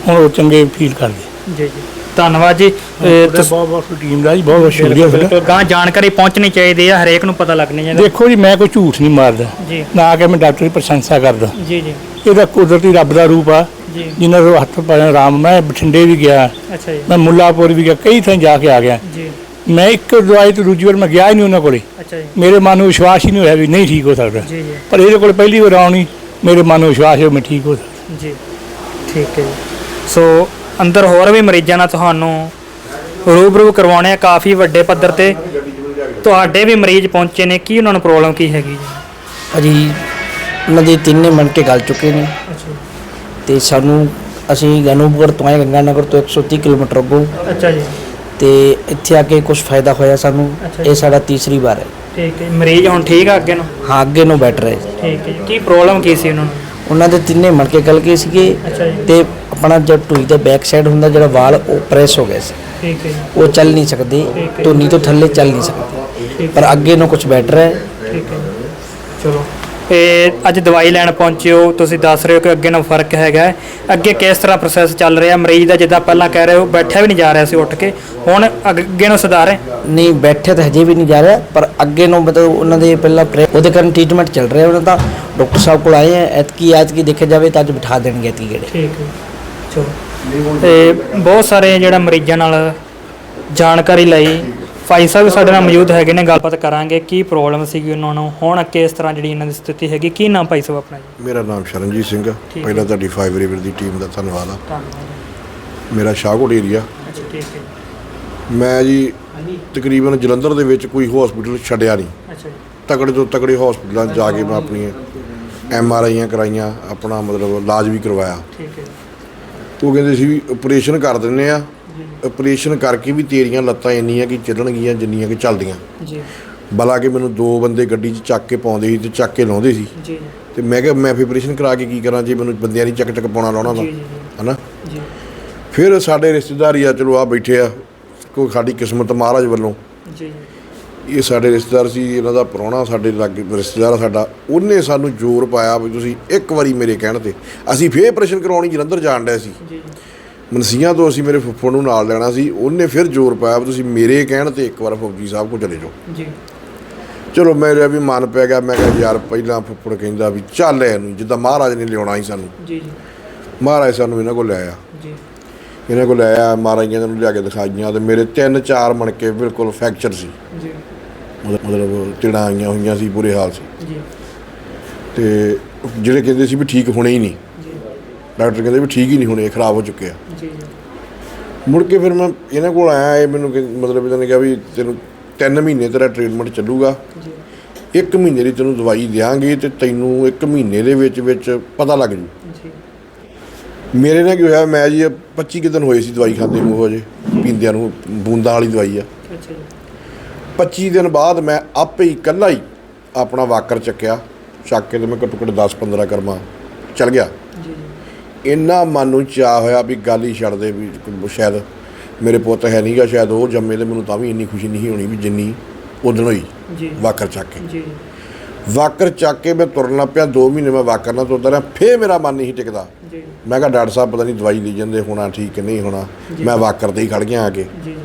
Speaker 5: ਹੁਣ ਉਹ ਚੰਗੇ ਫੀਲ ਕਰਦੇ।
Speaker 2: ਜੀ ਜੀ। ਧੰਨਵਾਦ ਜੀ। ਇਹ
Speaker 5: ਬਹੁਤ
Speaker 2: ਤੁਸੀਂ
Speaker 5: ਬਹੁਤ ਟੀਮ ਦਾ ਜੀ ਬਹੁਤ ਬਹੁਤ ਸ਼ੁਕਰੀਆ ਤੁਹਾਡਾ।
Speaker 2: ਗਾਂ ਜਾਣਕਾਰੀ ਪਹੁੰਚਣੀ ਚਾਹੀਦੀ ਹੈ ਹਰੇਕ ਨੂੰ ਪਤਾ ਲੱਗਣੀ ਚਾਹੀਦਾ
Speaker 5: ਦੇਖੋ ਜੀ ਮੈਂ ਕੋਈ ਝੂਠ ਨਹੀਂ ਮਾਰਦਾ।
Speaker 2: ਜੀ।
Speaker 5: ਨਾ ਕਿ ਮੈਂ ਡਾਕਟਰ ਦੀ ਪ੍ਰਸ਼ੰਸਾ ਕਰਦਾ।
Speaker 2: ਜੀ ਜੀ।
Speaker 5: ਇਹਦਾ ਕੁਦਰਤੀ ਰੱਬ ਦਾ ਰੂਪ ਆ।
Speaker 2: ਜੀ।
Speaker 5: ਜਿਨ੍ਹਾਂ ਦੇ ਹੱਥ ਪਾਇਆ ਰਾਮ ਮੈਂ ਬਠਿੰਡੇ ਵੀ ਗਿਆ।
Speaker 2: ਅੱਛਾ ਜੀ।
Speaker 5: ਮੈਂ ਮੁੱਲਾਪੁਰ ਵੀ ਗਿਆ ਕਈ ਥਾਂ ਜਾ ਕੇ ਆ ਗਿਆ।
Speaker 2: ਜੀ।
Speaker 5: ਮੈਂ ਇੱਕ ਦਵਾਈ ਤੋਂ ਦੂਜੀ ਵਾਰ ਮੈਂ ਗਿਆ ਹੀ ਨਹੀਂ ਉਹਨਾਂ ਕੋਲੇ।
Speaker 2: ਅੱਛਾ ਜੀ।
Speaker 5: ਮੇਰੇ ਮਨ ਨੂੰ ਵਿਸ਼ਵਾਸ ਹੀ ਨਹੀਂ ਹੋਇਆ ਵੀ ਨਹੀਂ ਠੀਕ ਹੋ ਸਕਦਾ।
Speaker 2: ਜੀ ਜੀ।
Speaker 5: ਪਰ ਇਹਦੇ ਕੋਲ ਪਹਿਲੀ ਵਾਰ ਆਉਣੀ ਮੇਰੇ ਮਨ ਨੂੰ ਵਿਸ਼ਵਾਸ ਹੈ ਮੈਂ ਠੀਕ ਹੋ ਸਕਦਾ।
Speaker 2: ਜੀ। ਠੀਕ ਹੈ ਜੀ। ਸੋ ਅੰਦਰ ਹੋਰ ਵੀ ਮਰੀਜ਼ਾਂ ਨਾਲ ਤੁਹਾਨੂੰ ਰੂਬਰੂ ਕਰਵਾਉਣੇ ਆ। ਕਾਫੀ ਵੱਡੇ ਪੱਧਰ ਤੇ ਤੁਹਾਡੇ ਵੀ ਮਰੀਜ਼ ਪਹੁੰਚੇ ਨੇ। ਕੀ ਉਹਨਾਂ ਨੂੰ ਪ੍ਰੋਬਲਮ ਕੀ ਹੈਗੀ ਜੀ?
Speaker 6: ਭਾਜੀ ਉਹਨਾਂ ਦੇ ਤਿੰਨੇ ਮਣ ਕੇ ਗਲ ਚੁੱਕੇ ਨੇ। ਤੇ ਸਾਨੂੰ ਅਸੀਂ ਗਨੂਪੁਰ ਤੋਂ ਆਏ ਗੰਗਾ ਨਗਰ ਤੋਂ 130 ਕਿਲੋਮੀਟਰ ਅੱਗੋਂ।
Speaker 2: ਅੱਛਾ ਜੀ।
Speaker 6: ਤੇ ਇੱਥੇ ਆ ਕੇ ਕੁਝ ਫਾਇਦਾ ਹੋਇਆ ਸਾਨੂੰ। ਇਹ ਸਾਡਾ ਤੀਸਰੀ ਵਾਰ ਹੈ।
Speaker 2: ਠੀਕ ਹੈ। ਮਰੀਜ਼ ਹੁਣ ਠੀਕ ਆ ਅੱਗੇ ਨੂੰ?
Speaker 6: ਹਾਂ ਅੱਗੇ ਨੂੰ ਬੈਟਰ ਹੈ।
Speaker 2: ਠੀਕ ਹੈ। ਕੀ ਪ੍ਰੋਬਲਮ ਕੀ ਸੀ ਉਹਨਾਂ ਨੂੰ?
Speaker 6: ਉਹਨਾਂ ਦੇ ਤਿੰਨੇ ਮਣ ਕੇ ਗਲ ਗਏ ਸੀਗੇ।
Speaker 2: ਅੱਛਾ ਜੀ।
Speaker 6: ਤੇ ਆਪਣਾ ਜੋ ਟੂਈ ਦਾ ਬੈਕ ਸਾਈਡ ਹੁੰਦਾ ਜਿਹੜਾ ਵਾਲ ਉਹ ਪ੍ਰੈਸ ਹੋ ਗਿਆ ਸੀ।
Speaker 2: ਠੀਕ ਹੈ
Speaker 6: ਉਹ ਚੱਲ ਨਹੀਂ ਸਕਦੇ। ਧੁਨੀ ਤੋਂ ਥੱਲੇ ਚੱਲ ਨਹੀਂ ਸਕਦੇ। ਪਰ ਅੱਗੇ ਨੂੰ ਕੁਝ ਬੈਟਰ ਹੈ।
Speaker 2: ਠੀਕ ਹੈ। ਚਲੋ। ਤੇ ਅੱਜ ਦਵਾਈ ਲੈਣ ਪਹੁੰਚੇ ਹੋ ਤੁਸੀਂ ਦੱਸ ਰਹੇ ਹੋ ਕਿ ਅੱਗੇ ਨਾਲ ਫ਼ਰਕ ਹੈਗਾ। ਅੱਗੇ ਕਿਸ ਤਰ੍ਹਾਂ ਪ੍ਰੋਸੈਸ ਚੱਲ ਰਿਹਾ? ਮਰੀਜ਼ ਦਾ ਜਿੱਦਾਂ ਪਹਿਲਾਂ ਕਹਿ ਰਹੇ ਹੋ ਬੈਠਿਆ ਵੀ ਨਹੀਂ ਜਾ ਰਿਹਾ ਸੀ ਉੱਠ ਕੇ। ਹੁਣ ਅੱਗੇ ਨੂੰ ਸੁਧਾਰ ਹੈ?
Speaker 6: ਨਹੀਂ ਬੈਠੇ ਤਾਂ ਹਜੇ ਵੀ ਨਹੀਂ ਜਾ ਰਿਹਾ ਪਰ ਅੱਗੇ ਨੂੰ ਮਤਲਬ ਉਹਨਾਂ ਦੇ ਪਹਿਲਾਂ ਉਹਦੇ ਕਾਰਨ ਟ੍ਰੀਟਮੈਂਟ ਚੱਲ ਰਿਹਾ ਉਹਨਾਂ ਦਾ ਡਾਕਟਰ ਸਾਹਿਬ ਕੋਲ ਆਏ ਹੈ। ਐਤਕੀ ਐਤਕੀ ਦੇਖਿਆ ਜਾਵੇ ਤਾਂ ਅੱਜ ਬਿਠਾ ਦੇਣਗੇ ਐਤਕੀ ਗੇੜੇ।
Speaker 2: ਠੀਕ ਹੈ। ਚਲੋ ਤੇ ਬਹੁਤ ਸਾਰੇ ਜਿਹੜਾ ਮਰੀਜ਼ਾਂ ਨਾਲ ਜਾਣਕਾਰੀ ਲਈ। ਭਾਈ ਸਾਹਿਬ ਸਾਡੇ ਨਾਲ ਮੌਜੂਦ ਹੈਗੇ ਨੇ ਗੱਲਬਾਤ ਕਰਾਂਗੇ ਕੀ ਪ੍ਰੋਬਲਮ ਸੀਗੀ ਉਹਨਾਂ ਨੂੰ ਹੁਣ ਕਿਸ ਤਰ੍ਹਾਂ ਜਿਹੜੀ ਇਹਨਾਂ ਦੀ ਸਥਿਤੀ ਹੈਗੀ ਕੀ ਨਾਮ ਭਾਈ ਸਾਹਿਬ ਆਪਣਾ ਜੀ?
Speaker 1: ਮੇਰਾ ਨਾਮ ਸ਼ਰਨਜੀਤ ਸਿੰਘ ਆ। ਪਹਿਲਾਂ ਤੁਹਾਡੀ ਫਾਈਵ ਰਿਵਰ ਦੀ ਟੀਮ ਦਾ ਧੰਨਵਾਦ ਆ। ਮੇਰਾ ਸ਼ਾਹਕੋਟ ਏਰੀਆ
Speaker 2: ਅੱਛਾ ਠੀਕ ਹੈ।
Speaker 1: ਮੈਂ ਜੀ ਤਕਰੀਬਨ ਜਲੰਧਰ ਦੇ ਵਿੱਚ ਕੋਈ ਹਸਪੀਟਲ ਛੱਡਿਆ ਨਹੀਂ।
Speaker 2: ਅੱਛਾ ਜੀ।
Speaker 1: ਤਕੜੇ ਤੋਂ ਤਕੜੇ ਹਸਪੀਟਲਾਂ ਜਾ ਕੇ ਮੈਂ ਆਪਣੀਆਂ ਐਮ ਆਰ ਆਈਆਂ ਕਰਾਈਆਂ ਆਪਣਾ ਮਤਲਬ ਇਲਾਜ ਵੀ ਕਰਵਾਇਆ।
Speaker 2: ਠੀਕ ਹੈ।
Speaker 1: ਉਹ ਕਹਿੰਦੇ ਸੀ ਵੀ ਆਪਰੇਸ਼ਨ ਕਰ ਦਿੰਨੇ ਆ। ਆਪਰੇਸ਼ਨ ਕਰਕੇ ਵੀ ਤੇਰੀਆਂ ਲੱਤਾਂ ਇੰਨੀਆਂ ਕਿ ਚੱਲਣਗੀਆਂ ਜਿੰਨੀਆਂ ਕਿ ਚੱਲਦੀਆਂ।
Speaker 2: ਜੀ।
Speaker 1: ਬਲਾ ਕੇ ਮੈਨੂੰ ਦੋ ਬੰਦੇ ਗੱਡੀ 'ਚ ਚੱਕ ਕੇ ਪਾਉਂਦੇ ਸੀ ਤੇ ਚੱਕ ਕੇ ਲਾਉਂਦੇ ਸੀ।
Speaker 2: ਜੀ।
Speaker 1: ਤੇ ਮੈਂ ਕਿਹਾ ਮੈਂ ਫਿਰ ਆਪਰੇਸ਼ਨ ਕਰਾ ਕੇ ਕੀ ਕਰਾਂ ਜੇ ਮੈਨੂੰ ਬੰਦਿਆਂ ਦੀ ਚੱਕ ਚੱਕ ਪਾਉਣਾ ਲਾਉਣਾ
Speaker 2: ਜੀ
Speaker 1: ਹਨਾ?
Speaker 2: ਜੀ।
Speaker 1: ਫਿਰ ਸਾਡੇ ਰਿਸ਼ਤੇਦਾਰ ਆ ਚਲੋ ਆ ਬੈਠੇ ਆ ਕੋਈ ਸਾਡੀ ਕਿਸਮਤ ਮਹਾਰਾਜ ਵੱਲੋਂ।
Speaker 2: ਜੀ।
Speaker 1: ਇਹ ਸਾਡੇ ਰਿਸ਼ਤੇਦਾਰ ਸੀ ਇਹਨਾਂ ਦਾ ਪ੍ਰਾਹੁਣਾ ਸਾਡੇ ਲਾਗੇ ਰਿਸ਼ਤੇਦਾਰ ਸਾਡਾ ਉਹਨੇ ਸਾਨੂੰ ਜ਼ੋਰ ਪਾਇਆ ਵੀ ਤੁਸੀਂ ਇੱਕ ਵਾਰੀ ਮੇਰੇ ਕਹਿਣ ਤੇ। ਅਸੀਂ ਫੇਰ ਆਪਰੇਸ਼ਨ ਕਰਵਾਉਣੀ ਜਲੰਧਰ ਜਾਣ ਡਿਆ ਸੀ।
Speaker 2: ਜੀ।
Speaker 1: ਮਨਸੀਆਂ ਤੋਂ ਅਸੀਂ ਮੇਰੇ ਫੁੱਫੜ ਨੂੰ ਨਾਲ ਲੈਣਾ ਸੀ ਉਹਨੇ ਫਿਰ ਜ਼ੋਰ ਪਾਇਆ ਵੀ ਤੁਸੀਂ ਮੇਰੇ ਕਹਿਣ ਤੇ ਇੱਕ ਵਾਰ ਫੌਜੀ ਸਾਹਿਬ ਕੋਲ ਚਲੇ ਜਾਓ।
Speaker 2: ਜੀ।
Speaker 1: ਚਲੋ ਮੇਰੇ ਵੀ ਮਨ ਪੈ ਗਿਆ ਮੈਂ ਕਿਹਾ ਯਾਰ ਪਹਿਲਾਂ ਫੁੱਫੜ ਕਹਿੰਦਾ ਵੀ ਚੱਲ ਇਹਨੂੰ ਜਿੱਦਾਂ ਮਹਾਰਾਜ ਨੇ ਲਿਆਉਣਾ ਸੀ ਸਾਨੂੰ।
Speaker 2: ਜੀ ਜੀ।
Speaker 1: ਮਹਾਰਾਜ ਸਾਨੂੰ ਇਹਨਾਂ ਕੋਲ ਲੈ ਆਇਆ।
Speaker 2: ਜੀ।
Speaker 1: ਇਹਨਾਂ ਕੋਲ ਲੈ ਆਇਆ ਮਹਾਰਾਜ ਨੇ ਨੂੰ ਲਿਆ ਕੇ ਦਿਖਾਈਆਂ ਤੇ ਮੇਰੇ ਤਿੰਨ ਚਾਰ ਮਣਕੇ ਬਿਲਕੁਲ ਫ੍ਰੈਕਚਰ ਸੀ।
Speaker 2: ਜੀ।
Speaker 1: ਮਤਲਬ ਤਿੜਾਂ ਆਈਆਂ ਹੋਈਆਂ ਸੀ ਬੁਰੇ ਹਾਲ ਸੀ।
Speaker 2: ਜੀ।
Speaker 1: ਤੇ ਜਿਹੜੇ ਕਹਿੰਦੇ ਸੀ ਵੀ ਠੀਕ ਹੋਣੇ ਹੀ ਨਹੀਂ
Speaker 2: ਜੀ।
Speaker 1: ਡਾਕਟਰ ਕਹਿੰਦੇ ਵੀ ਠੀਕ ਹੀ ਨਹੀਂ ਹੋਣੇ ਖਰਾਬ ਹੋ ਚੁੱਕੇ ਆ।
Speaker 2: ਜੀ
Speaker 1: ਮੁੜ ਕੇ ਫਿਰ ਮੈਂ ਇਹਨਾਂ ਕੋਲ ਆਇਆ ਇਹ ਮੈਨੂੰ ਮਤਲਬ ਇਹਨਾਂ ਨੇ ਕਿਹਾ ਵੀ ਤੈਨੂੰ 3 ਮਹੀਨੇ ਤੇਰਾ ਟ੍ਰੀਟਮੈਂਟ ਚੱਲੂਗਾ।
Speaker 2: ਜੀ।
Speaker 1: ਇੱਕ ਮਹੀਨੇ ਦੀ ਤੈਨੂੰ ਦਵਾਈ ਦਿਆਂਗੇ ਤੇ ਤੈਨੂੰ ਇੱਕ ਮਹੀਨੇ ਦੇ ਵਿੱਚ ਵਿੱਚ ਪਤਾ ਲੱਗ ਜੂ।
Speaker 2: ਜੀ।
Speaker 1: ਮੇਰੇ ਨਾਲ ਕੀ ਹੋਇਆ ਮੈਂ ਜੀ 25 ਕੁ ਦਿਨ ਹੋਏ ਸੀ ਦਵਾਈ ਖਾਂਦੇ ਨੂੰ ਉਹ ਜੇ। ਪੀਂਦਿਆਂ ਨੂੰ ਬੂੰਦਾਂ ਵਾਲੀ ਦਵਾਈ ਆ। 25 ਦਿਨ ਬਾਅਦ ਮੈਂ ਆਪੇ ਹੀ ਇਕੱਲਾ ਹੀ ਆਪਣਾ ਵਾਕਰ ਚੱਕਿਆ। ਚੱਕ ਕੇ ਤੇ ਮੈਂ ਘੱਟੋ ਘੱਟ 10 15 ਕਰਮਾ ਚੱਲ ਗਿਆ।
Speaker 2: ਜੀ।
Speaker 1: ਇੰਨਾ ਮਨ ਨੂੰ ਚਾਹ ਹੋਇਆ ਵੀ ਗੱਲ ਹੀ ਛੱਡ ਦੇ ਵੀ ਸ਼ਾਇਦ ਮੇਰੇ ਪੁੱਤ ਹੈ ਨਹੀਂਗਾ ਸ਼ਾਇਦ ਉਹ ਜੰਮੇ ਤੇ ਮੈਨੂੰ ਤਾਂ ਵੀ ਇੰਨੀ ਖੁਸ਼ੀ ਨਹੀਂ ਹੋਣੀ ਵੀ ਜਿੰਨੀ ਉਦੋਂ ਹੋਈ
Speaker 2: ਜੀ।
Speaker 1: ਵਾਕਰ ਚੱਕ ਕੇ।
Speaker 2: ਜੀ।
Speaker 1: ਵਾਕਰ ਚੱਕ ਕੇ ਮੈਂ ਤੁਰਨ ਪਿਆ 2 ਮਹੀਨੇ ਮੈਂ ਵਾਕਰ ਨਾਲ ਤੁਰਦਾ ਰਿਹਾ ਫੇਰ ਮੇਰਾ ਮਨ ਨਹੀਂ ਟਿਕਦਾ।
Speaker 2: ਜੀ।
Speaker 1: ਮੈਂ ਕਿਹਾ ਡਾਕਟਰ ਸਾਹਿਬ ਪਤਾ ਨਹੀਂ ਦਵਾਈ ਲਈ ਜਾਂਦੇ ਹੋਣਾ ਠੀਕ ਨਹੀਂ ਹੋਣਾ। ਮੈਂ ਵਾਕਰ ਤੇ ਹੀ ਖੜ ਗਿਆ ਆ ਕੇ।
Speaker 2: ਜੀ।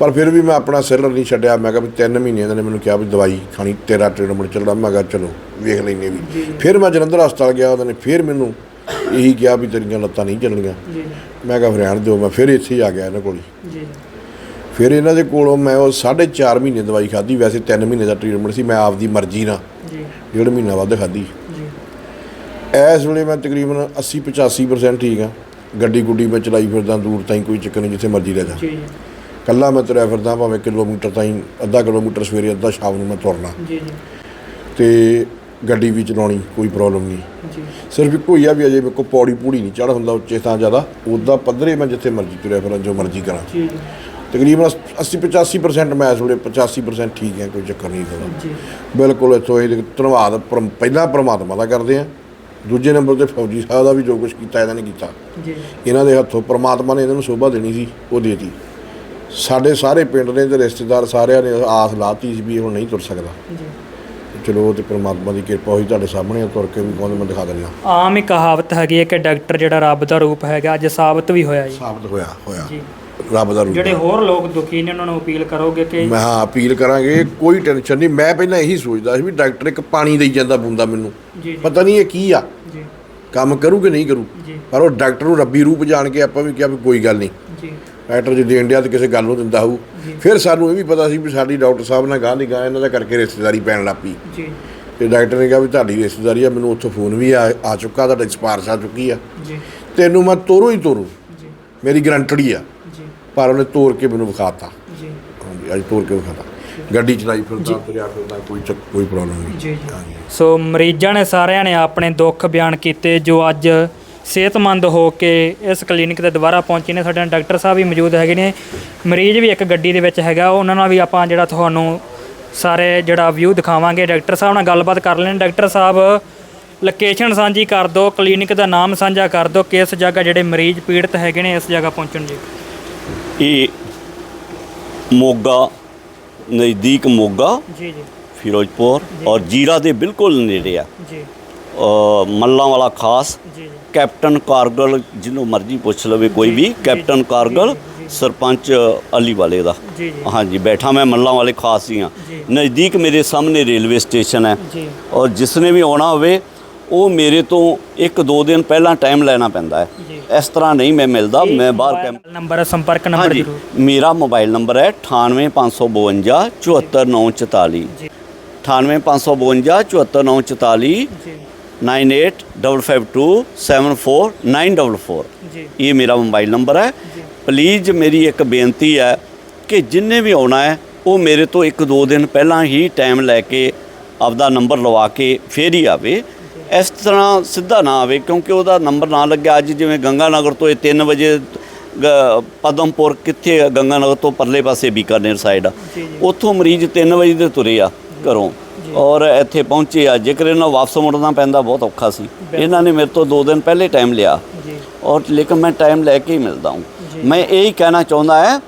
Speaker 1: ਪਰ ਫਿਰ ਵੀ ਮੈਂ ਆਪਣਾ ਸਿਰ ਨਹੀਂ ਛੱਡਿਆ। ਮੈਂ ਕਿਹਾ ਵੀ 3 ਮਹੀਨੇ ਇਹਨਾਂ ਨੇ ਮੈਨੂੰ ਕਿਹਾ ਵੀ ਦਵਾਈ ਖਾਣੀ ਤੇਰਾ ਟ੍ਰੀਟਮੈਂਟ ਚੱਲਣਾ। ਮੈਂ ਕਿਹਾ ਚਲੋ ਵੇਖ ਲੈਨੇ ਵੀ। ਫਿਰ ਮੈਂ ਜਲੰਧਰ ਹਸਪਤਾਲ ਗਿਆ ਉਹਨਾਂ ਨੇ ਫਿਰ ਮੈਨੂੰ ਇਹੀ ਕਿਹਾ ਵੀ ਤੇਰੀਆਂ ਲੱਤਾਂ ਨਹੀਂ ਚੱਲਣੀਆਂ।
Speaker 2: ਜੀ।
Speaker 1: ਮੈਂ ਕਿਹਾ ਫਿਰ ਰਹਿਣ ਦਿਓ ਮੈਂ ਫਿਰ ਇੱਥੇ ਹੀ ਆ ਗਿਆ ਇਹਨਾਂ ਕੋਲ।
Speaker 2: ਜੀ।
Speaker 1: ਫਿਰ ਇਹਨਾਂ ਦੇ ਕੋਲੋਂ ਮੈਂ ਉਹ 4.5 ਮਹੀਨੇ ਦਵਾਈ ਖਾਧੀ। ਵੈਸੇ 3 ਮਹੀਨੇ ਦਾ ਟ੍ਰੀਟਮੈਂਟ ਸੀ ਮੈਂ ਆਪਦੀ ਮਰਜ਼ੀ ਨਾਲ
Speaker 2: ਜੀ।
Speaker 1: ਡੇਢ ਮਹੀਨਾ ਵੱਧ ਖਾਧੀ।
Speaker 2: ਜੀ।
Speaker 1: ਇਸ ਵੇਲੇ ਮੈਂ ਤਕਰੀਬਨ 80 85% ਠੀਕ ਆ ਗੱਡੀ ਗੁੱਡੀ ਮੈਂ ਚਲਾਈ ਫਿਰਦਾ ਦੂਰ ਤਾਈਂ ਕੋਈ ਚੱਕਰ ਨਹੀਂ ਜਿੱਥੇ ਮਰਜ਼ੀ ਲੈ ਜਾ।
Speaker 2: ਜੀ।
Speaker 1: ਕੱਲਾ ਮੈਂ ਤੁਰਿਆ ਫਿਰਦਾ ਭਾਵੇਂ ਕਿਲੋਮੀਟਰ ਤਾਈਂ ਅੱਧਾ ਕਿਲੋਮੀਟਰ ਸਵੇਰੇ ਅੱਧਾ ਸ਼ਾਮ ਨੂੰ ਮੈਂ ਤੁਰਨਾ।
Speaker 2: ਜੀ ਜੀ।
Speaker 1: ਤੇ ਗੱਡੀ ਵੀ ਚਲਾਉਣੀ ਕੋਈ ਪ੍ਰੋਬਲਮ ਨਹੀਂ।
Speaker 2: ਜੀ।
Speaker 1: ਸਿਰਫ ਇੱਕੋ ਹੀ ਆ ਵੀ ਅਜੇ ਮੇਰੇ ਕੋਲ ਪੌੜੀ ਪੂੜੀ ਨਹੀਂ ਚੜ ਹੁੰਦਾ ਉੱਚੇ ਥਾਂ ਜ਼ਿਆਦਾ ਉੱਦਾਂ ਪੱਧਰੇ ਮੈਂ ਜਿੱਥੇ ਮਰਜ਼ੀ ਤੁਰਿਆ ਫਿਰਾਂ ਜੋ ਮਰਜ਼ੀ ਕਰਾਂ।
Speaker 2: ਜੀ
Speaker 1: ਤਕਰੀਬਨ 80 85% ਮੈਂ ਇਸ ਵੇਲੇ 85% ਠੀਕ ਹੈ ਕੋਈ ਚੱਕਰ ਨਹੀਂ
Speaker 2: ਜੀ।
Speaker 1: ਬਿਲਕੁਲ ਇੱਥੋਂ ਇਹ ਧੰਨਵਾਦ ਪਹਿਲਾਂ ਪ੍ਰਮਾਤਮਾ ਦਾ ਕਰਦੇ ਆ ਦੂਜੇ ਨੰਬਰ ਤੇ ਫੌਜੀ ਸਾਹਿਬ ਦਾ ਵੀ ਜੋ ਕੁਝ ਕੀਤਾ ਇਹਨਾਂ ਨੇ ਕੀਤਾ।
Speaker 2: ਜੀ।
Speaker 1: ਇਹਨਾਂ ਦੇ ਹੱਥੋਂ ਪ੍ਰਮਾਤਮਾ ਨੇ ਇਹਨਾਂ ਨੂੰ ਸੋਭਾ ਦੇਣੀ ਸੀ ਉਹ ਦੇਤੀ। ਸਾਡੇ ਸਾਰੇ ਪਿੰਡ ਦੇ ਤੇ ਰਿਸ਼ਤੇਦਾਰ ਸਾਰਿਆਂ ਨੇ ਆਸ ਲਾਤੀ ਸੀ ਵੀ ਇਹ ਹੁਣ ਨਹੀਂ ਤੁਰ ਸਕਦਾ।
Speaker 2: ਜੀ।
Speaker 1: ਚਲੋ ਤੇ ਪ੍ਰਮਾਤਮਾ ਦੀ ਕਿਰਪਾ ਹੋਈ ਤੁਹਾਡੇ ਸਾਹਮਣੇ ਤੁਰ ਕੇ ਵੀ ਕਹਿੰਦੇ ਮੈਂ ਦਿਖਾ ਦਿੰਦਾ।
Speaker 2: ਆਮ ਹੀ ਕਹਾਵਤ ਹੈਗੀ ਹੈ ਕਿ ਡਾਕਟਰ ਜਿਹੜਾ ਰੱਬ ਦਾ ਰੂਪ ਹੈਗਾ ਅੱਜ ਸਾਬਤ ਵੀ ਹੋਇਆ ਜੀ।
Speaker 1: ਸਾਬਤ ਹੋਇਆ ਹੋਇਆ।
Speaker 2: ਜੀ।
Speaker 1: ਰੱਬ ਦਾ ਰੂਪ
Speaker 2: ਜਿਹੜੇ ਹੋਰ ਲੋਕ ਦੁਖੀ ਨੇ ਉਹਨਾਂ ਨੂੰ ਅਪੀਲ ਕਰੋਗੇ ਕਿ
Speaker 1: ਮੈਂ ਹਾਂ ਅਪੀਲ ਕਰਾਂਗੇ ਕੋਈ ਟੈਨਸ਼ਨ ਨਹੀਂ। ਮੈਂ ਪਹਿਲਾਂ ਇਹੀ ਸੋਚਦਾ ਸੀ ਵੀ ਡਾਕਟਰ ਇੱਕ ਪਾਣੀ ਦੇਈ ਜਾਂਦਾ ਬੂੰਦਾ ਮੈਨੂੰ।
Speaker 2: ਜੀ ਜੀ।
Speaker 1: ਪਤਾ ਨਹੀਂ ਇਹ ਕੀ ਆ।
Speaker 2: ਜੀ।
Speaker 1: ਕੰਮ ਕਰੂ ਕਿ ਨਹੀਂ ਕਰੂ? ਪਰ ਉਹ ਡਾਕਟਰ ਨੂੰ ਰੱਬੀ ਰੂਪ ਜਾਣ ਕੇ ਆਪਾਂ ਵੀ ਕਿਹਾ ਵੀ ਕੋਈ ਗੱਲ ਨਹੀਂ।
Speaker 2: ਜੀ।
Speaker 1: ਡਾਕਟਰ ਜੇ ਦੇਣ ਡਿਆ ਤੇ ਕਿਸੇ ਗੱਲ ਨੂੰ ਦਿੰਦਾ ਹੋਊ। ਫਿਰ ਸਾਨੂੰ ਇਹ ਵੀ ਪਤਾ ਸੀ ਵੀ ਸਾਡੀ ਡਾਕਟਰ ਸਾਹਿਬ ਨਾਲ ਗਾਂ ਦੀ ਗਾਂ ਇਹਨਾਂ ਦਾ ਕਰਕੇ ਰਿਸ਼ਤੇਦਾਰੀ ਪੈਣ ਲੱਗ ਪਈ।
Speaker 2: ਜੀ।
Speaker 1: ਤੇ ਡਾਕਟਰ ਨੇ ਕਿਹਾ ਵੀ ਤੁਹਾਡੀ ਰਿਸ਼ਤੇਦਾਰੀ ਆ ਮੈਨੂੰ ਉੱਥੋਂ ਫੋਨ ਵੀ ਆ ਆ ਚੁੱਕਾ ਤੁਹਾਡਾ ਸਿਫਾਰਿਸ਼ ਆ ਚੁੱਕੀ ਆ।
Speaker 2: ਜੀ।
Speaker 1: ਤੈਨੂੰ ਮੈਂ ਤੋਰੂ ਹੀ ਤੋਰੂ।
Speaker 2: ਜੀ।
Speaker 1: ਮੇਰੀ ਗਰੰਟੜੀ ਆ।
Speaker 2: ਜੀ।
Speaker 1: ਪਰ ਉਹਨੇ ਤੋੜ ਕੇ ਮੈਨੂੰ ਵਿਖਾਤਾ।
Speaker 2: ਜੀ।
Speaker 1: ਹਾਂਜੀ ਅੱਜ ਤੋੜ ਕੇ ਵਿਖਾਤਾ। ਗੱਡੀ ਚਲਾਈ ਫਿਰਦਾ ਤੁਰਿਆ ਫਿਰਦਾ ਕੋਈ ਚੱਕ ਕੋਈ ਪ੍ਰੋਬਲਮ ਨਹੀਂ।
Speaker 2: ਜੀ ਜੀ। ਸੋ ਮਰੀਜ਼ਾਂ ਨੇ ਸਾਰਿਆਂ ਨੇ ਆਪਣੇ ਦੁੱਖ ਬਿਆਨ ਕੀਤੇ ਜੋ ਅੱਜ ਸਿਹਤਮੰਦ ਹੋ ਕੇ ਇਸ ਕਲੀਨਿਕ ਤੇ ਦੁਬਾਰਾ ਪਹੁੰਚੇ ਨੇ। ਸਾਡੇ ਨਾਲ ਡਾਕਟਰ ਸਾਹਿਬ ਵੀ ਮੌਜੂਦ ਹੈਗੇ ਨੇ। ਮਰੀਜ਼ ਵੀ ਇੱਕ ਗੱਡੀ ਦੇ ਵਿੱਚ ਹੈਗਾ। ਉਹਨਾਂ ਨਾਲ ਵੀ ਆਪਾਂ ਜਿਹੜਾ ਤੁਹਾਨੂੰ ਸਾਰੇ ਜਿਹੜਾ ਵਿਊ ਦਿਖਾਵਾਂਗੇ। ਡਾਕਟਰ ਸਾਹਿਬ ਨਾਲ ਗੱਲਬਾਤ ਕਰ ਲੈਣ। ਡਾਕਟਰ ਸਾਹਿਬ ਲੋਕੇਸ਼ਨ ਸਾਂਝੀ ਕਰ ਦਿਓ। ਕਲੀਨਿਕ ਦਾ ਨਾਮ ਸਾਂਝਾ ਕਰ ਦਿਓ। ਕਿਸ ਜਗ੍ਹਾ ਜਿਹੜੇ ਮਰੀਜ਼ ਪੀੜਤ ਹੈਗੇ ਨੇ ਇਸ ਜਗ੍ਹਾ ਪਹੁੰਚਣ ਜੀ
Speaker 4: ਇਹ ਮੋਗਾ ਨਜ਼ਦੀਕ ਮੋਗਾ
Speaker 2: ਜੀ ਜੀ।
Speaker 4: ਫਿਰੋਜ਼ਪੁਰ ਔਰ ਜੀਰਾ ਦੇ ਬਿਲਕੁਲ ਨੇੜੇ ਆ।
Speaker 2: ਜੀ।
Speaker 4: ਮੱਲਾਂ ਵਾਲਾ ਖਾਸ ਕੈਪਟਨ ਕਾਰਗਲ ਜਿਹਨੂੰ ਮਰਜ਼ੀ ਪੁੱਛ ਲਵੇ ਕੋਈ ਵੀ ਕੈਪਟਨ ਕਾਰਗਲ ਸਰਪੰਚ ਅਲੀ ਵਾਲੇ ਦਾ। ਹਾਂਜੀ ਬੈਠਾ ਮੈਂ ਮੱਲਾਂ ਵਾਲੇ ਖਾਸ ਹੀ ਹਾਂ। ਨਜ਼ਦੀਕ ਮੇਰੇ ਸਾਹਮਣੇ ਰੇਲਵੇ ਸਟੇਸ਼ਨ ਹੈ। ਔਰ ਜਿਸ ਨੇ ਵੀ ਆਉਣਾ ਹੋਵੇ ਉਹ ਮੇਰੇ ਤੋਂ ਇੱਕ ਦੋ ਦਿਨ ਪਹਿਲਾਂ ਟਾਈਮ ਲੈਣਾ ਪੈਂਦਾ ਹੈ। ਇਸ ਤਰ੍ਹਾਂ ਨਹੀਂ ਮੈਂ ਮਿਲਦਾ ਮੈਂ ਬਾਹਰ ਕੈਂਪ
Speaker 2: ਨੰਬਰ ਸੰਪਰਕ ਨੰਬਰ ਜ਼ਰੂਰ।
Speaker 4: ਮੇਰਾ ਮੋਬਾਈਲ ਨੰਬਰ ਹੈ 98552 74944
Speaker 2: ਜੀ।
Speaker 4: 98552 74944
Speaker 2: ਜੀ।
Speaker 4: 9855274944
Speaker 2: ਜੀ
Speaker 4: ਇਹ ਮੇਰਾ ਮੋਬਾਈਲ ਨੰਬਰ ਹੈ ਪਲੀਜ਼ ਮੇਰੀ ਇੱਕ ਬੇਨਤੀ ਹੈ ਕਿ ਜਿੰਨੇ ਵੀ ਆਉਣਾ ਹੈ ਉਹ ਮੇਰੇ ਤੋਂ ਇੱਕ ਦੋ ਦਿਨ ਪਹਿਲਾਂ ਹੀ ਟਾਈਮ ਲੈ ਕੇ ਆਪਦਾ ਨੰਬਰ ਲਵਾ ਕੇ ਫੇਰ ਹੀ ਆਵੇ ਇਸ ਤਰ੍ਹਾਂ ਸਿੱਧਾ ਨਾ ਆਵੇ ਕਿਉਂਕਿ ਉਹਦਾ ਨੰਬਰ ਨਾ ਲੱਗਿਆ ਅੱਜ ਜਿਵੇਂ ਗੰਗਾ ਨਗਰ ਤੋਂ ਇਹ 3 ਵਜੇ ਗ- ਪਦਮਪੁਰ ਕਿੱਥੇ ਗੰਗਾ ਨਗਰ ਤੋਂ ਪਰਲੇ ਪਾਸੇ ਬੀਕਾਨੇਰ ਸਾਈਡ ਆ ਉੱਥੋਂ ਮਰੀਜ਼ 3 ਵਜੇ ਦੇ ਤੁਰੇ ਆ ਘਰੋਂ ਔਰ ਇੱਥੇ ਪਹੁੰਚੇ ਆ। ਜੇਕਰ ਇਹਨਾਂ ਨੂੰ ਵਾਪਸ ਮੁੜਨਾ ਪੈਂਦਾ ਬਹੁਤ ਔਖਾ ਸੀ। ਇਹਨਾਂ ਨੇ ਮੇਰੇ ਤੋਂ ਦੋ ਦਿਨ ਪਹਿਲੇ ਟਾਈਮ ਲਿਆ।
Speaker 2: ਔਰ
Speaker 4: ਲੇਕਿਨ ਮੈਂ ਟਾਈਮ ਲੈ ਕੇ ਹੀ ਮਿਲਦਾ ਹਾਂ।
Speaker 2: ਮੈਂ
Speaker 4: ਇਹ ਹੀ ਕਹਿਣਾ ਚਾਹੁੰਦਾ ਹੈ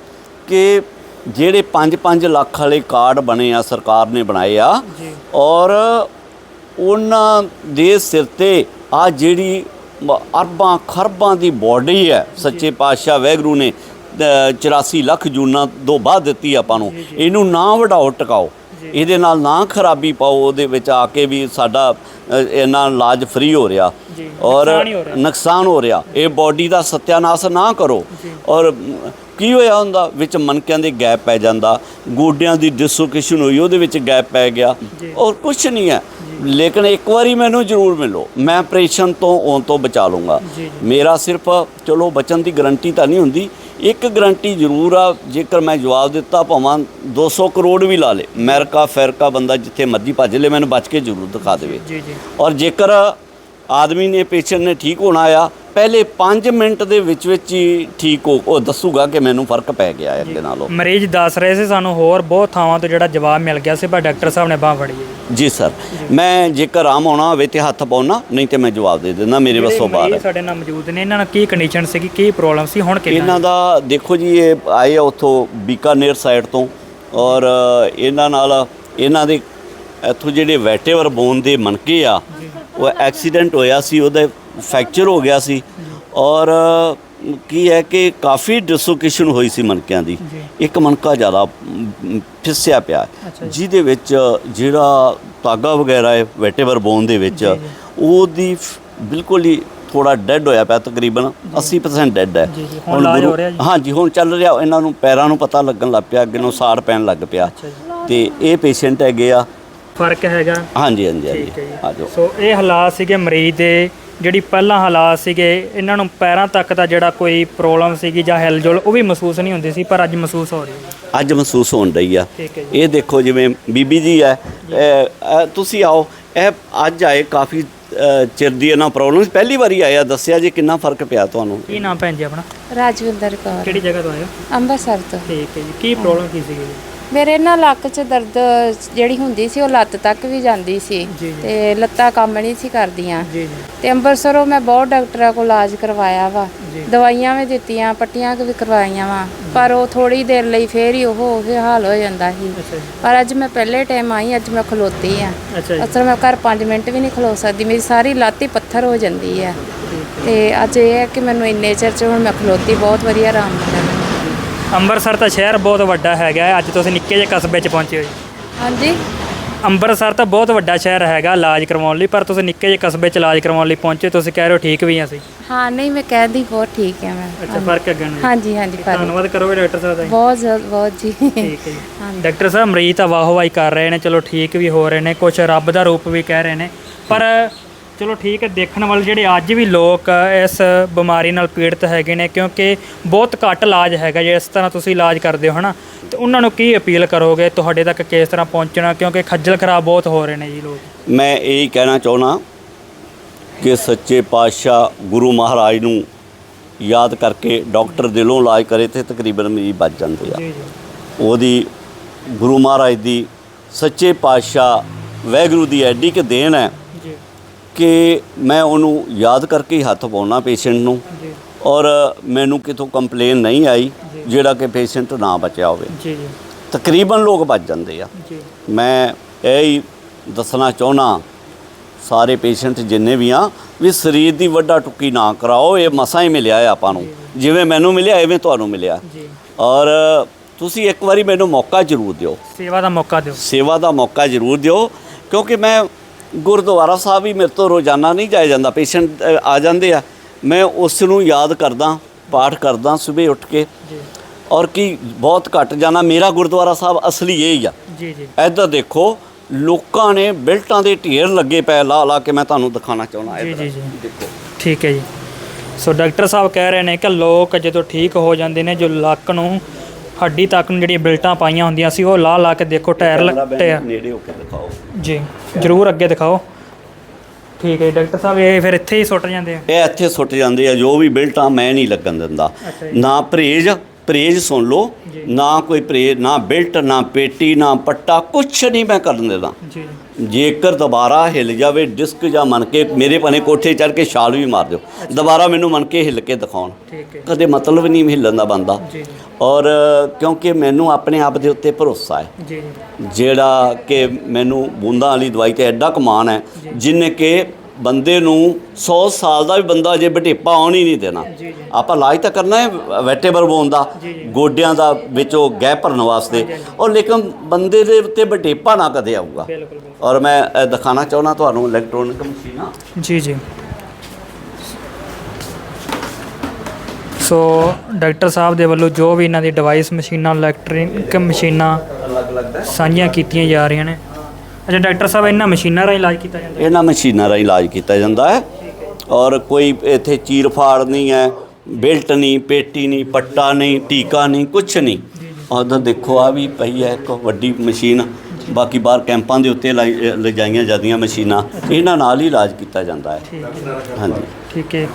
Speaker 4: ਕਿ ਜਿਹੜੇ 5-5 ਲੱਖ ਵਾਲੇ ਕਾਰਡ ਬਣੇ ਆ ਸਰਕਾਰ ਨੇ ਬਣਾਏ ਆ ਔਰ ਉਹਨਾਂ ਦੇ ਸਿਰ ਤੇ ਆ ਜਿਹੜੀ ਅਰਬਾਂ ਖਰਬਾਂ ਦੀ ਬੋਡੀ ਹੈ ਸੱਚੇ ਪਾਤਸ਼ਾਹ ਵੈਗਰੂ ਨੇ 84 ਲੱਖ ਜੂਨਾਂ ਤੋਂ ਬਾਅਦ ਦਿੱਤੀ ਆਪਾਂ ਨੂੰ। ਇਹਨੂੰ ਨਾ ਵਡਾਓ ਟਿਕਾਓ। ਇਹਦੇ ਨਾਲ ਨਾ ਖਰਾਬੀ ਪਾਓ ਉਹਦੇ ਵਿੱਚ ਆ ਕੇ ਵੀ ਸਾਡਾ ਇਹਨਾਂ ਇਲਾਜ ਫ੍ਰੀ ਹੋ ਰਿਹਾ। ਔਰ
Speaker 2: ਨੁਕਸਾਨ ਹੀ ਰਿਹਾ।
Speaker 4: ਇਹ ਬਾਡੀ ਦਾ ਸਤਿਆਨਾਸ਼ ਨਾ ਕਰੋ। ਔਰ ਕੀ ਹੋਇਆ ਹੁੰਦਾ? ਵਿੱਚ ਮਨਕਿਆਂ ਦੇ ਗੈਪ ਪੈ ਜਾਂਦਾ। ਗੋਡਿਆਂ ਦੀ ਡਿਸਲੋਕੇਸ਼ਨ ਹੋਈ ਉਹਦੇ ਵਿੱਚ ਗੈਪ ਪੈ ਗਿਆ। ਔਰ ਕੁਝ ਨਹੀਂ ਹੈ। ਲੇਕਿਨ ਇੱਕ ਵਾਰੀ ਮੈਨੂੰ ਜ਼ਰੂਰ ਮਿਲੋ। ਮੈਂ ਆਪਰੇਸ਼ਨ ਤੋਂ ਆਉਣ ਤੋਂ ਬਚਾ ਲੂੰਗਾ ਮੇਰਾ ਸਿਰਫ ਚਲੋ ਬਚਣ ਦੀ ਗਾਰੰਟੀ ਤਾਂ ਨਹੀਂ ਹੁੰਦੀ। ਇੱਕ ਗਾਰੰਟੀ ਜ਼ਰੂਰ ਆ ਜੇਕਰ ਮੈਂ ਜਵਾਬ ਦਿੱਤਾ ਭਾਵਾਂ 200 ਕਰੋੜ ਵੀ ਲਾ ਲੇ। ਅਮਰੀਕਾ ਫੈਰਕਾ ਬੰਦਾ ਜਿੱਥੇ ਮਰਜ਼ੀ ਭੱਜ ਲੇ ਮੈਨੂੰ ਬਚ ਕੇ ਜ਼ਰੂਰ ਦਿਖਾ ਦੇਵੇ।
Speaker 2: ਜੀ ਜੀ।
Speaker 4: ਔਰ ਜੇਕਰ ਆਦਮੀ ਨੇ ਪੇਸ਼ੈਂਟ ਨੇ ਠੀਕ ਹੋਣਾ ਆ ਪਹਿਲੇ 5 ਮਿੰਟ ਦੇ ਵਿੱਚ ਵਿੱਚ ਹੀ ਠੀਕ ਹੋ ਉਹ ਦੱਸੂਗਾ ਕਿ ਮੈਨੂੰ ਫ਼ਰਕ ਪੈ ਗਿਆ ਹੈ ਅੱਗੇ ਨਾਲੋਂ।
Speaker 2: ਮਰੀਜ਼ ਦੱਸ ਰਹੇ ਸੀ ਸਾਨੂੰ ਹੋਰ ਬਹੁਤ ਥਾਵਾਂ ਤੋਂ ਜਿਹੜਾ ਜਵਾਬ ਮਿਲ ਗਿਆ ਸੀ ਪਰ ਡਾਕਟਰ ਸਾਹਿਬ ਨੇ ਬਾਹ ਫੜੀ ਹੈ। ਜੀ।
Speaker 4: ਸਰ ਮੈਂ ਜੇਕਰ ਆਰਾਮ ਆਉਣਾ ਹੋਵੇ ਤੇ ਹੱਥ ਪਾਉਣਾ ਨਹੀਂ ਤੇ ਮੈਂ ਜਵਾਬ ਦੇ ਦਿੰਦਾ ਮੇਰੇ ਵੱਸੋਂ ਬਾਹਰ। ਹੈ
Speaker 2: ਸਾਡੇ ਨਾਲ ਮੌਜੂਦ ਨੇ ਇਹਨਾਂ ਨਾਲ ਕੀ ਕੰਡੀਸ਼ਨ ਸੀਗੀ ਕੀ ਪ੍ਰੋਬਲਮ ਸੀ ਹੁਣ ਕਿੰਨਾ
Speaker 4: ਇਹਨਾਂ ਦਾ ਦੇਖੋ ਜੀ ਇਹ ਆਏ ਆ ਉੱਥੋਂ ਬੀਕਾਨੇਰ ਸਾਈਡ ਤੋਂ ਔਰ ਇਹਨਾਂ ਨਾਲ ਇਹਨਾਂ ਦੇ ਇੱਥੋਂ ਜਿਹੜੇ ਵੈਟੇਵਰ ਬੋਨ ਦੇ ਮਣਕੇ ਆ ਉਹ ਐਕਸੀਡੈਂਟ ਹੋਇਆ ਸੀ ਉਹਦਾ ਫ੍ਰੈਕਚਰ ਹੋ ਗਿਆ ਸੀ। ਔਰ ਕੀ ਹੈ ਕਿ ਕਾਫੀ ਡਿਸਲੋਕੇਸ਼ਨ ਹੋਈ ਸੀ ਮਣਕਿਆਂ ਦੀ। ਇੱਕ ਮਣਕਾ ਜ਼ਿਆਦਾ ਫਿਸਿਆ ਪਿਆ। ਜਿਹਦੇ ਵਿੱਚ ਜਿਹੜਾ ਤਾਗਾ ਵਗੈਰਾ ਹੈ ਵੈਟੇਵਰ ਬੋਨ ਦੇ ਵਿੱਚ ਉਹਦੀ ਬਿਲਕੁਲ ਹੀ ਥੋੜਾ ਡੈੱਡ ਹੋਇਆ ਪਿਆ ਤਕਰੀਬਨ। 80% ਡੈੱਡ ਹੈ।
Speaker 2: ਹੁਣ
Speaker 4: ਗੁਰੂ-? ਹਾਂਜੀ ਹੁਣ ਚੱਲ ਰਿਹਾ। ਇਹਨਾਂ ਨੂੰ ਪੈਰਾਂ ਨੂੰ ਪਤਾ ਲੱਗਣ ਲੱਗ ਪਿਆ ਅੱਗੇ ਨੂੰ ਸਾੜ ਪੈਣ ਲੱਗ ਪਿਆ। ਤੇ ਇਹ ਪੇਸ਼ੈਂਟ ਹੈਗੇ ਆ।
Speaker 2: ਫ਼ਰਕ ਹੈਗਾ।
Speaker 4: ਹਾਂਜੀ ਹਾਂਜੀ ਹਾਂਜੀ।
Speaker 2: ਸੋ ਇਹ ਹਾਲਾਤ ਸੀਗੇ ਮਰੀਜ਼ ਦੇ ਜਿਹੜੀ ਪਹਿਲਾਂ ਹਾਲਾਤ ਸੀਗੇ ਇਹਨਾਂ ਨੂੰ ਪੈਰਾਂ ਤੱਕ ਦਾ ਜਿਹੜਾ ਕੋਈ ਪ੍ਰੋਬਲਮ ਸੀਗੀ ਜਾਂ ਹਿਲਜੁਲ ਉਹ ਵੀ ਮਹਿਸੂਸ ਨਹੀਂ ਹੁੰਦੀ ਸੀ ਪਰ ਅੱਜ ਮਹਿਸੂਸ ਹੋ ਰਹੀ ਹੈ।
Speaker 4: ਅੱਜ ਮਹਿਸੂਸ ਹੋਣ ਰਹੀ ਆ।
Speaker 2: ਠੀਕ ਹੈ ਜੀ।
Speaker 4: ਇਹ ਦੇਖੋ ਜਿਵੇਂ ਬੀਬੀ ਜੀ ਹੈ ਇਹ- ਇਹ ਤੁਸੀਂ ਆਓ ਇਹ ਅੱਜ ਆਏ ਕਾਫੀ ਅ, ਚਿਰ ਦੀ ਇਹਨਾਂ ਪ੍ਰੋਬਲਮ ਪਹਿਲੀ ਵਾਰੀ ਆਇਆ ਦੱਸਿਆ ਜੀ ਕਿੰਨਾ ਫ਼ਰਕ ਪਿਆ ਤੁਹਾਨੂੰ?
Speaker 2: ਕੀ ਨਾਮ ਭੈਣ ਜੀ ਆਪਣਾ?
Speaker 3: ਰਾਜਵਿੰਦਰ ਕੌਰ।
Speaker 2: ਕਿਹੜੀ ਜਗ੍ਹਾ ਤੋਂ ਆਏ ਹੋ?
Speaker 3: ਅੰਮ੍ਰਿਤਸਰ ਤੋਂ।
Speaker 2: ਠੀਕ ਹੈ ਜੀ ਕੀ ਪ੍ਰੋਬਲਮ ਕੀ ਸੀਗੀ? ਜੀ
Speaker 3: ਮੇਰੇ ਨਾ ਲੱਕ 'ਚ ਦਰਦ ਜਿਹੜੀ ਹੁੰਦੀ ਸੀ ਉਹ ਲੱਤ ਤੱਕ ਵੀ ਜਾਂਦੀ ਸੀ
Speaker 2: ਜੀ, ਜੀ।
Speaker 3: ਤੇ ਲੱਤਾਂ ਕੰਮ ਨਹੀਂ ਸੀ ਕਰਦੀਆਂ।
Speaker 2: ਜੀ ਜੀ।
Speaker 3: ਤੇ ਅੰਮ੍ਰਿਤਸਰੋਂ ਮੈਂ ਬਹੁਤ ਡਾਕਟਰਾਂ ਕੋਲ ਇਲਾਜ ਕਰਵਾਇਆ ਵਾ।
Speaker 2: ਜੀ।
Speaker 3: ਦਵਾਈਆਂ ਵੀ ਦਿੱਤੀਆਂ ਪੱਟੀਆਂ ਵੀ ਕਰਵਾਈਆਂ ਵਾ। ਪਰ ਉਹ ਥੋੜੀ ਦੇਰ ਲਈ ਫੇਰ ਹੀ ਉਹ ਉਹੀ ਹਾਲ ਹੋ ਜਾਂਦਾ ਸੀ।
Speaker 2: ਅੱਛਾ ਜੀ।
Speaker 3: ਪਰ ਅੱਜ ਮੈਂ ਪਹਿਲੇ ਟਾਈਮ ਆਈ ਅੱਜ ਮੈਂ ਖਲੋਤੀ ਆ।
Speaker 2: ਅੱਛਾ ਜੀ।
Speaker 3: ਅਸਲ ਮੈਂ ਘਰ 5 ਮਿੰਟ ਵੀ ਨਹੀਂ ਖਲੋ ਸਕਦੀ ਮੇਰੀ ਸਾਰੀ ਲੱਤ ਹੀ ਪੱਥਰ ਹੋ ਜਾਂਦੀ ਆ। ਤੇ ਅੱਜ ਇਹ ਹੈ ਕਿ ਮੈਨੂੰ ਇੰਨੇ ਚਿਰ ਚ ਹੁਣ ਮੈਂ ਖਲੋਤੀ ਬਹੁਤ ਵਧੀਆ ਆਰਾਮ ਮੈਨੂੰ।
Speaker 2: ਅੰਮ੍ਰਿਤਸਰ ਤਾਂ ਸ਼ਹਿਰ ਬਹੁਤ ਵੱਡਾ ਹੈਗਾ ਹੈ। ਅੱਜ ਤੁਸੀਂ ਨਿੱਕੇ ਜਿਹੇ ਕਸਬੇ 'ਚ ਪਹੁੰਚੇ ਹੋ ਜੀ
Speaker 3: ਹਾਂਜੀ।
Speaker 2: ਅੰਮ੍ਰਿਤਸਰ ਤਾਂ ਬਹੁਤ ਵੱਡਾ ਸ਼ਹਿਰ ਹੈਗਾ ਇਲਾਜ ਕਰਵਾਉਣ ਲਈ ਪਰ ਤੁਸੀਂ ਨਿੱਕੇ ਜਿਹੇ ਕਸਬੇ 'ਚ ਇਲਾਜ ਕਰਵਾਉਣ ਲਈ ਪਹੁੰਚੇ ਤੁਸੀਂ ਕਹਿ ਰਹੇ ਹੋ ਠੀਕ ਵੀ ਹਾਂ ਅਸੀਂ।
Speaker 3: ਹਾਂ ਨਹੀਂ ਮੈਂ ਕਹਿੰਦੀ ਬਹੁਤ ਠੀਕ ਹੈ ਮੈਂ।
Speaker 2: ਅੱਛਾ ਫ਼ਰਕ ਹੈਗਾ ਨਾ।
Speaker 3: ਹਾਂਜੀ ਹਾਂਜੀ ਫ਼ਰਕ
Speaker 2: ਧੰਨਵਾਦ ਕਰੋਗੇ ਡਾਕਟਰ ਸਾਹਿਬ ਦਾ ਜੀ।
Speaker 3: ਬਹੁਤ ਜ਼ਿਆਦਾ- ਬਹੁਤ ਜੀ।
Speaker 2: ਠੀਕ ਹੈ ਜੀ। ਡਾਕਟਰ ਸਾਹਿਬ ਮਰੀਜ਼ ਤਾਂ ਵਾਹਵਾਈ ਕਰ ਰਹੇ ਨੇ ਚਲੋ ਠੀਕ ਵੀ ਹੋ ਰਹੇ ਨੇ ਕੁਝ ਰੱਬ ਦਾ ਰੂਪ ਵੀ ਕਹਿ ਰਹੇ ਨੇ ਪਰ ਚਲੋ ਠੀਕ ਹੈ ਦੇਖਣ ਵਾਲੇ ਜਿਹੜੇ ਅੱਜ ਵੀ ਲੋਕ ਇਸ ਬਿਮਾਰੀ ਨਾਲ ਪੀੜਤ ਹੈਗੇ ਨੇ ਕਿਉਂਕਿ ਬਹੁਤ ਘੱਟ ਇਲਾਜ ਹੈਗਾ ਜੇ ਇਸ ਤਰ੍ਹਾਂ ਤੁਸੀਂ ਇਲਾਜ ਕਰਦੇ ਹੋ ਹਨਾ? ਤੇ ਉਹਨਾਂ ਨੂੰ ਕੀ ਅਪੀਲ ਕਰੋਗੇ? ਤੁਹਾਡੇ ਤੱਕ ਕਿਸ ਤਰ੍ਹਾਂ ਪਹੁੰਚਣਾ? ਕਿਉਂਕਿ ਖੱਜਲ ਖਰਾਬ ਬਹੁਤ ਹੋ ਰਹੇ ਨੇ ਜੀ ਲੋਕ।
Speaker 4: ਮੈਂ ਇਹ ਕਹਿਣਾ ਚਾਹੁੰਦਾ ਕਿ ਸੱਚੇ ਪਾਤਸ਼ਾਹ ਗੁਰੂ ਮਹਾਰਾਜ ਨੂੰ ਯਾਦ ਕਰਕੇ ਡਾਕਟਰ ਦਿਲੋਂ ਇਲਾਜ ਕਰੇ ਤੇ ਤਕਰੀਬਨ ਮਰੀਜ਼ ਬਚ ਜਾਂਦੇ ਆ। ਉਹਦੀ ਗੁਰੂ ਮਹਾਰਾਜ ਦੀ ਸੱਚੇ ਪਾਤਸ਼ਾਹ ਵੈਗੁਰੂ ਦੀ ਐਡੀ ਕਿ ਦੇਣ ਹੈ ਕਿ ਮੈਂ ਉਹਨੂੰ ਯਾਦ ਕਰਕੇ ਹੀ ਹੱਥ ਪਾਉਣਾ ਪੇਸ਼ੈਂਟ ਨੂੰ ਔਰ ਮੈਨੂੰ ਕਿਤੋਂ ਕੰਪਲੇਨ ਨਹੀਂ ਆਈ ਜਿਹੜਾ ਕਿ ਪੇਸ਼ੈਂਟ ਨਾ ਬਚਿਆ ਹੋਵੇ।
Speaker 2: ਜੀ ਜੀ।
Speaker 4: ਤਕਰੀਬਨ ਲੋਕ ਬਚ ਜਾਂਦੇ ਆ।
Speaker 2: ਜੀ।
Speaker 4: ਮੈਂ ਇਹ ਹੀ ਦੱਸਣਾ ਚਾਹੁੰਦਾ ਸਾਰੇ ਪੇਸ਼ੈਂਟ ਜਿੰਨੇ ਵੀ ਆ ਵੀ ਸਰੀਰ ਦੀ ਵੱਡਾ ਟੁੱਕੀ ਨਾ ਕਰਾਓ ਇਹ ਮਸਾਂ ਹੀ ਮਿਲਿਆ ਹੈ ਆਪਾਂ ਨੂੰ। ਜਿਵੇਂ ਮੈਨੂੰ ਮਿਲਿਆ ਐਵੇਂ ਤੁਹਾਨੂੰ ਮਿਲਿਆ।
Speaker 2: ਜੀ।
Speaker 4: ਔਰ ਤੁਸੀਂ ਇੱਕ ਵਾਰੀ ਮੈਨੂੰ ਮੌਕਾ ਜ਼ਰੂਰ ਦਿਓ।
Speaker 2: ਸੇਵਾ ਦਾ ਮੌਕਾ ਦਿਓ।
Speaker 4: ਸੇਵਾ ਦਾ ਮੌਕਾ ਜ਼ਰੂਰ ਦਿਓ ਕਿਉਂਕਿ ਮੈਂ ਗੁਰਦੁਆਰਾ ਸਾਹਿਬ ਵੀ ਮੇਰੇ ਤੋਂ ਰੋਜ਼ਾਨਾ ਨਹੀਂ ਜਾਇਆ ਜਾਂਦਾ ਪੇਸ਼ੈਂਟ ਆ ਜਾਂਦੇ ਆ। ਮੈਂ ਉਸ ਨੂੰ ਯਾਦ ਕਰਦਾ ਪਾਠ ਕਰਦਾ ਸਵੇਰੇ ਉੱਠ ਕੇ।
Speaker 2: ਜੀ।
Speaker 4: ਔਰ ਕੀ ਬਹੁਤ ਘੱਟ ਜਾਣਾ ਮੇਰਾ ਗੁਰਦੁਆਰਾ ਸਾਹਿਬ ਅਸਲੀ ਇਹ ਹੀ ਆ।
Speaker 2: ਜੀ ਜੀ।
Speaker 4: ਇੱਧਰ ਦੇਖੋ ਲੋਕਾਂ ਨੇ ਬਿਲਟਾਂ ਦੇ ਢੇਰ ਲੱਗੇ ਪਏ ਲਾ ਲਾ ਕੇ ਮੈਂ ਤੁਹਾਨੂੰ ਦਿਖਾਣਾ ਚਾਹੁੰਦਾ
Speaker 2: ਜੀ
Speaker 4: ਇੱਧਰ।
Speaker 2: ਜੀ ਜੀ।
Speaker 4: ਦੇਖੋ।
Speaker 2: ਠੀਕ ਹੈ ਜੀ। ਸੋ ਡਾਕਟਰ ਸਾਹਿਬ ਕਹਿ ਰਹੇ ਨੇ ਕਿ ਲੋਕ ਜਦੋਂ ਠੀਕ ਹੋ ਜਾਂਦੇ ਨੇ ਜੋ ਲੱਕ ਨੂੰ ਹੱਡੀ ਤੱਕ ਨੂੰ ਜਿਹੜੀਆਂ ਬਿਲਟਾਂ ਪਾਈਆਂ ਹੁੰਦੀਆਂ ਸੀ ਉਹ ਲਾ ਲਾ ਕੇ ਦੇਖੋ ਟਾਇਰ
Speaker 4: ਕੈਮਰਾ
Speaker 2: ਲ-
Speaker 4: ਬੈਨ
Speaker 2: ਟਾਇਰ
Speaker 4: ਨੇੜੇ ਹੋ ਕੇ ਦਿਖਾਓ।
Speaker 2: ਜੀ ਜਰੂਰ ਅੱਗੇ ਦਿਖਾਓ। ਠੀਕ ਹੈ ਡਾਕਟਰ ਸਾਹਿਬ ਇਹ ਫਿਰ ਇੱਥੇ ਹੀ ਸੁੱਟ ਜਾਂਦੇ ਆ?
Speaker 4: ਇਹ ਇੱਥੇ ਸੁੱਟ ਜਾਂਦੇ ਆ ਜੋ ਵੀ ਬਿਲਟਾਂ ਮੈਂ ਨਹੀਂ ਲੱਗਣ ਦਿੰਦਾ। ਨਾ ਪਰਹੇਜ ਪਰਹੇਜ਼ ਸੁਣ ਲਓ ਨਾ ਕੋਈ ਪਰਹੇਜ਼ ਨਾ ਬਿਲਟ ਨਾ ਪੇਟੀ ਨਾ ਪੱਟਾ ਕੁਛ ਨਹੀਂ ਮੈਂ ਕਰਨ ਦੇਦਾ।
Speaker 2: ਜੀ।
Speaker 4: ਜੇਕਰ ਦੁਬਾਰਾ ਹਿੱਲ ਜਾਵੇ ਡਿਸਕ ਜਾਂ ਮਨ ਕੇ ਮੇਰੇ ਪਨੇ ਕੋਠੇ ਚੜ ਕੇ ਛਾਲ ਵੀ ਮਾਰ ਦਿਓ। ਦੁਬਾਰਾ ਮੈਨੂੰ ਮਨ ਕੇ ਹਿੱਲ ਕੇ ਦਿਖਾਉਣ।
Speaker 2: ਠੀਕ ਹੈ।
Speaker 4: ਕਦੇ ਮਤਲਬ ਨਹੀਂ ਹਿੱਲਣ ਦਾ ਬੰਦਾ।
Speaker 2: ਜੀ।
Speaker 4: ਔਰ ਕਿਉਂਕਿ ਮੈਨੂੰ ਆਪਣੇ ਆਪ ਦੇ ਉੱਤੇ ਭਰੋਸਾ ਹੈ।
Speaker 2: ਜੀ।
Speaker 4: ਜਿਹੜਾ ਕਿ ਮੈਨੂੰ ਬੂੰਦਾਂ ਵਾਲੀ ਦਵਾਈ ਤੇ ਐਡਾ ਕਮਾਨ ਹੈ ਜਿਨੇ ਕਿ ਬੰਦੇ ਨੂੰ 100 ਸਾਲ ਦਾ ਵੀ ਬੰਦਾ ਜੇ ਬਟੇਪਾ ਆਉਣ ਹੀ ਨਹੀਂ ਦੇਣਾ। ਆਪਾਂ ਇਲਾਜ ਤਾਂ ਕਰਨਾ ਹੈ ਵੈਟੇਬਲ ਬੋਨ ਦਾ ਗੋਡਿਆਂ ਦਾ ਵਿੱਚੋਂ ਗੈਪ ਭਰਨ ਵਾਸਤੇ। ਔਰ ਲੇਕਿਨ ਬੰਦੇ ਦੇ ਉੱਤੇ ਬਟੇਪਾ ਨਾ ਕਦੇ ਆਊਗਾ। ਔਰ ਮੈਂ ਦਿਖਾਣਾ ਚਾਹੁੰਦਾ ਤੁਹਾਨੂੰ ਇਲੈਕਟ੍ਰੋਨਿਕ ਮਸ਼ੀਨਾਂ।
Speaker 2: ਜੀ ਜੀ। ਸੋ ਡਾਕਟਰ ਸਾਹਿਬ ਦੇ ਵੱਲੋਂ ਜੋ ਵੀ ਇਹਨਾਂ ਦੀ ਡਿਵਾਈਸ ਮਸ਼ੀਨਾਂ ਇਲੈਕਟ੍ਰਿਕ ਮਸ਼ੀਨਾਂ ਸਾਂਝੀਆਂ ਕੀਤੀਆਂ ਜਾ ਰਹੀਆਂ ਨੇ ਅੱਛਾ ਡਾਕਟਰ ਸਾਹਿਬ ਇਹਨਾਂ ਮਸ਼ੀਨਾਂ ਰਾਹੀਂ ਇਲਾਜ ਕੀਤਾ ਜਾਂਦਾ
Speaker 4: ਇਹਨਾਂ ਮਸ਼ੀਨਾਂ ਦਾ ਇਲਾਜ ਕੀਤਾ ਜਾਂਦਾ ਹੈ। ਔਰ ਕੋਈ ਇੱਥੇ ਚੀਰ ਫਾੜ ਨਹੀਂ ਹੈ ਬਿਲਟ ਨਹੀਂ ਪੇਟੀ ਨਹੀਂ ਪੱਟਾ ਨਹੀਂ ਟੀਕਾ ਨਹੀਂ ਕੁਛ ਨਹੀਂ। ਉਧਰ ਦੇਖੋ ਆ ਵੀ ਪਈ ਹੈ ਇੱਕ ਵੱਡੀ ਮਸ਼ੀਨ। ਬਾਕੀ ਬਾਹਰ ਕੈਂਪਾਂ ਦੇ ਉੱਤੇ ਲਾਈ- ਲਿਜਾਈਆਂ ਜਾਂਦੀਆਂ ਮਸ਼ੀਨਾਂ। ਇਹਨਾਂ ਨਾਲ ਹੀ ਇਲਾਜ ਕੀਤਾ ਜਾਂਦਾ ਹੈ। ਹਾਂਜੀ।
Speaker 2: ਠੀਕ ਹੈ।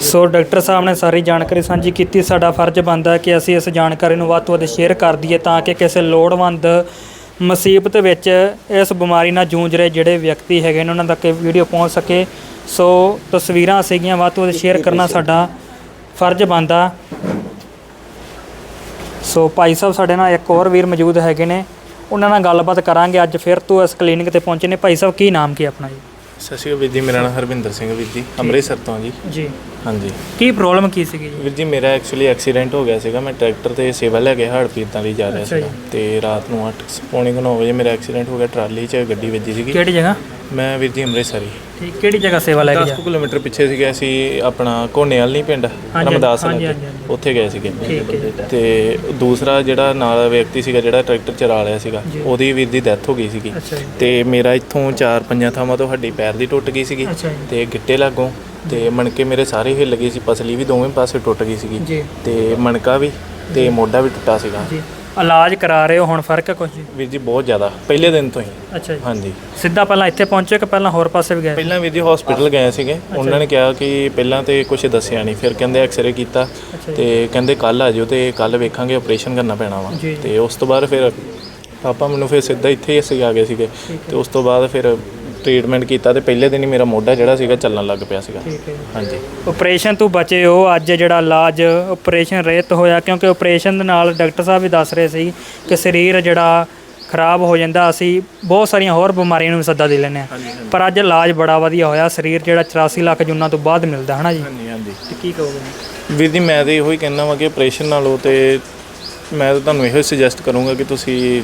Speaker 2: ਸੋ ਡਾਕਟਰ ਸਾਹਿਬ ਨੇ ਸਾਰੀ ਜਾਣਕਾਰੀ ਸਾਂਝੀ ਕੀਤੀ। ਸਾਡਾ ਫਰਜ਼ ਬਣਦਾ ਹੈ ਕਿ ਅਸੀਂ ਇਸ ਜਾਣਕਾਰੀ ਨੂੰ ਵੱਧ ਤੋਂ ਵੱਧ ਸ਼ੇਅਰ ਕਰ ਦਈਏ ਤਾਂ ਕਿ ਕਿਸੇ ਲੋੜਵੰਦ ਮੁਸੀਬਤ ਵਿੱਚ ਇਸ ਬਿਮਾਰੀ ਨਾਲ ਜੂਝ ਰਹੇ ਜਿਹੜੇ ਵਿਅਕਤੀ ਹੈਗੇ ਨੇ ਉਹਨਾਂ ਤੱਕ ਇਹ ਵੀਡੀਓ ਪਹੁੰਚ ਸਕੇ। ਸੋ ਤਸਵੀਰਾਂ ਸੀਗੀਆਂ ਵੱਧ ਤੋਂ ਵੱਧ ਸ਼ੇਅਰ ਕਰਨਾ ਸਾਡਾ ਫਰਜ਼ ਬਣਦਾ। ਸੋ ਭਾਈ ਸਾਹਿਬ ਸਾਡੇ ਨਾਲ ਇੱਕ ਹੋਰ ਵੀਰ ਮੌਜੂਦ ਹੈਗੇ ਨੇ ਉਹਨਾਂ ਨਾਲ ਗੱਲਬਾਤ ਕਰਾਂਗੇ ਅੱਜ ਫਿਰ ਤੋਂ ਇਸ ਕਲੀਨਿਕ ਤੇ ਪਹੁੰਚੇ ਨੇ। ਭਾਈ ਸਾਹਿਬ ਕੀ ਨਾਮ ਕੀ ਆਪਣਾ ਜੀ?
Speaker 7: ਸਤਿ ਸ਼੍ਰੀ ਅਕਾਲ ਵੀਰ ਜੀ ਮੇਰਾ ਨਾਮ ਹਰਵਿੰਦਰ ਸਿੰਘ ਵੀਰ ਜੀ ਅੰਮ੍ਰਿਤਸਰ ਤੋਂ ਜੀ।
Speaker 2: ਜੀ।
Speaker 7: ਹਾਂਜੀ।
Speaker 2: ਕੀ ਪ੍ਰੋਬਲਮ ਕੀ ਸੀਗੀ ਜੀ?
Speaker 7: ਵੀਰ ਜੀ ਮੇਰਾ ਐਕਚੁਅਲੀ ਐਕਸੀਡੈਂਟ ਹੋ ਗਿਆ ਸੀਗਾ। ਮੈਂ ਟਰੈਕਟਰ ਤੇ ਸੇਵਾ ਲੈ ਕੇ ਹਾੜ ਪੀਤਾਂ ਲਈ ਜਾ ਰਿਹਾ
Speaker 2: ਅੱਛਾ
Speaker 7: ਸੀਗਾ। ਤੇ ਰਾਤ ਨੂੰ 8 ਪੌਣੇ ਕੁ ਨੌ ਵਜੇ ਮੇਰਾ ਐਕਸੀਡੈਂਟ ਹੋ ਗਿਆ। ਟਰਾਲੀ 'ਚ ਗੱਡੀ ਵੱਜੀ ਸੀਗੀ।
Speaker 2: ਕਿਹੜੀ ਜਗ੍ਹਾ?
Speaker 7: ਮੈਂ ਵੀਰ ਜੀ ਅੰਮ੍ਰਿਤਸਰ ਹੀ।
Speaker 2: ਠੀਕ ਕਿਹੜੀ ਜਗ੍ਹਾ ਸੇਵਾ ਲੈ ਕੇ
Speaker 7: 10
Speaker 2: ਜਾ
Speaker 7: ਕਿਲੋਮੀਟਰ ਪਿੱਛੇ ਸੀਗੇ ਅਸੀਂ ਆਪਣਾ ਕੋਨੇਵਾਲ ਨਹੀਂ ਪਿੰਡ
Speaker 2: ਹਾਂਜੀ,
Speaker 7: ਰਮਦਾਸ
Speaker 2: ਹਾਂਜੀ,
Speaker 7: ਨਗਰ
Speaker 2: ਹਾਂਜੀ, ਹਾਂਜੀ।
Speaker 7: ਉੱਥੇ ਗਏ ਸੀਗੇ।
Speaker 2: ਠੀਕ ਹੈ
Speaker 7: ਤੇ ਦੂਸਰਾ ਜਿਹੜਾ ਨਾਲ ਵਿਅਕਤੀ ਸੀਗਾ ਜਿਹੜਾ ਟਰੈਕਟਰ ਚਲਾ ਰਿਹਾ ਸੀਗਾ ਉਹਦੀ ਵੀਰ ਦੀ ਡੈਥ ਹੋ ਗਈ ਸੀਗੀ।
Speaker 2: ਅੱਛਾ ਜੀ।
Speaker 7: ਤੇ ਮੇਰਾ ਇੱਥੋਂ ਚਾਰ ਪੰਜਾਂ ਥਾਵਾਂ ਤੋਂ ਹੱਡੀ ਪੈਰ ਦੀ ਟੁੱਟ ਗਈ ਸੀਗੀ।
Speaker 2: ਅੱਛਾ ਜੀ।
Speaker 7: ਤੇ ਗਿੱਟੇ ਲੱਗੋਂ ਤੇ ਮਣਕੇ ਮੇਰੇ ਸਾਰੇ ਹਿੱਲ ਗਏ ਸੀ ਪਸਲੀ ਵੀ ਦੋਵੇਂ ਪਾਸੇ ਟੁੱਟ ਗਈ ਸੀਗੀ
Speaker 2: ਜੀ।
Speaker 7: ਤੇ ਮਣਕਾ ਵੀ ਤੇ ਮੋਢਾ ਵੀ ਟੁੱਟਾ ਸੀਗਾ।
Speaker 2: ਜੀ। ਇਲਾਜ ਕਰਾ ਰਹੇ ਹੋ ਹੁਣ ਫ਼ਰਕ ਹੈ ਕੁਝ ਜੀ?
Speaker 7: ਵੀਰ ਜੀ ਬਹੁਤ ਜ਼ਿਆਦਾ ਪਹਿਲੇ ਦਿਨ ਤੋਂ ਹੀ।
Speaker 2: ਅੱਛਾ ਜੀ।
Speaker 7: ਹਾਂਜੀ।
Speaker 2: ਸਿੱਧਾ ਪਹਿਲਾਂ ਇੱਥੇ ਪਹੁੰਚੇ ਕਿ ਪਹਿਲਾਂ ਹੋਰ ਪਾਸੇ ਵੀ ਗਏ?
Speaker 7: ਪਹਿਲਾਂ ਵੀਰ ਜੀ ਹਸਪੀਟਲ ਗਏ ਸੀਗੇ। ਉਹਨਾਂ ਨੇ ਕਿਹਾ ਕਿ ਪਹਿਲਾਂ ਤੇ ਕੁਝ ਦੱਸਿਆ ਨਹੀਂ ਫਿਰ ਕਹਿੰਦੇ ਐਕਸਰੇ ਕੀਤਾ
Speaker 2: ਅੱਛਾ ਜੀ।
Speaker 7: ਤੇ ਕਹਿੰਦੇ ਕੱਲ ਆ ਜਿਓ ਤੇ ਕੱਲ ਵੇਖਾਂਗੇ ਆਪਰੇਸ਼ਨ ਕਰਨਾ ਪੈਣਾ ਵਾ।
Speaker 2: ਜੀ।
Speaker 7: ਤੇ ਉਸ ਤੋਂ ਬਾਅਦ ਫਿਰ ਪਾਪਾ ਮੈਨੂੰ ਫਿਰ ਸਿੱਧਾ ਇੱਥੇ ਹੀ ਅਸੀਂ ਆ ਗਏ ਸੀਗੇ। ਤੇ ਉਸ ਤੋਂ ਬਾਅਦ ਫਿਰ ਟ੍ਰੀਟਮੈਂਟ ਕੀਤਾ ਤੇ ਪਹਿਲੇ ਦਿਨ ਹੀ ਮੇਰਾ ਮੋਢਾ ਜਿਹੜਾ ਸੀਗਾ ਚੱਲਣ ਲੱਗ ਪਿਆ ਸੀਗਾ।
Speaker 2: ਠੀਕ ਹੈ
Speaker 7: ਹਾਂਜੀ।
Speaker 2: ਆਪਰੇਸ਼ਨ ਤੋਂ ਬਚੇ ਹੋ ਅੱਜ ਜਿਹੜਾ ਇਲਾਜ ਆਪਰੇਸ਼ਨ ਰਹਿਤ ਹੋਇਆ ਕਿਉਂਕਿ ਆਪਰੇਸ਼ਨ ਦੇ ਨਾਲ ਡਾਕਟਰ ਸਾਹਿਬ ਵੀ ਦੱਸ ਰਹੇ ਸੀ ਕਿ ਸਰੀਰ ਜਿਹੜਾ ਖਰਾਬ ਹੋ ਜਾਂਦਾ ਅਸੀਂ ਬਹੁਤ ਸਾਰੀਆਂ ਹੋਰ ਬਿਮਾਰੀਆਂ ਨੂੰ ਵੀ ਸੱਦਾ ਦੇ ਲੈਂਦੇ ਹਾਂ। ਪਰ ਅੱਜ ਇਲਾਜ ਬੜਾ ਵਧੀਆ ਹੋਇਆ ਸਰੀਰ ਜਿਹੜਾ 84 ਲੱਖ ਜੁਨਾਂ ਤੋਂ ਬਾਅਦ ਮਿਲਦਾ ਹਨਾ ਜੀ?
Speaker 7: ਹਾਂਜੀ ਹਾਂਜੀ।
Speaker 2: ਤੇ ਕੀ ਕਹੋਗੇ?
Speaker 7: ਵੀਰ ਜੀ ਮੈਂ ਤੇ ਇਹੋ ਹੀ ਕਹਿਣਾ ਵਾ ਕਿ ਆਪਰੇਸ਼ਨ ਨਾਲੋਂ ਤੇ ਮੈਂ ਤਾਂ ਤੁਹਾਨੂੰ ਇਹੋ ਸੁਜੈਸਟ ਕਰੂੰਗਾ ਕਿ ਤੁਸੀਂ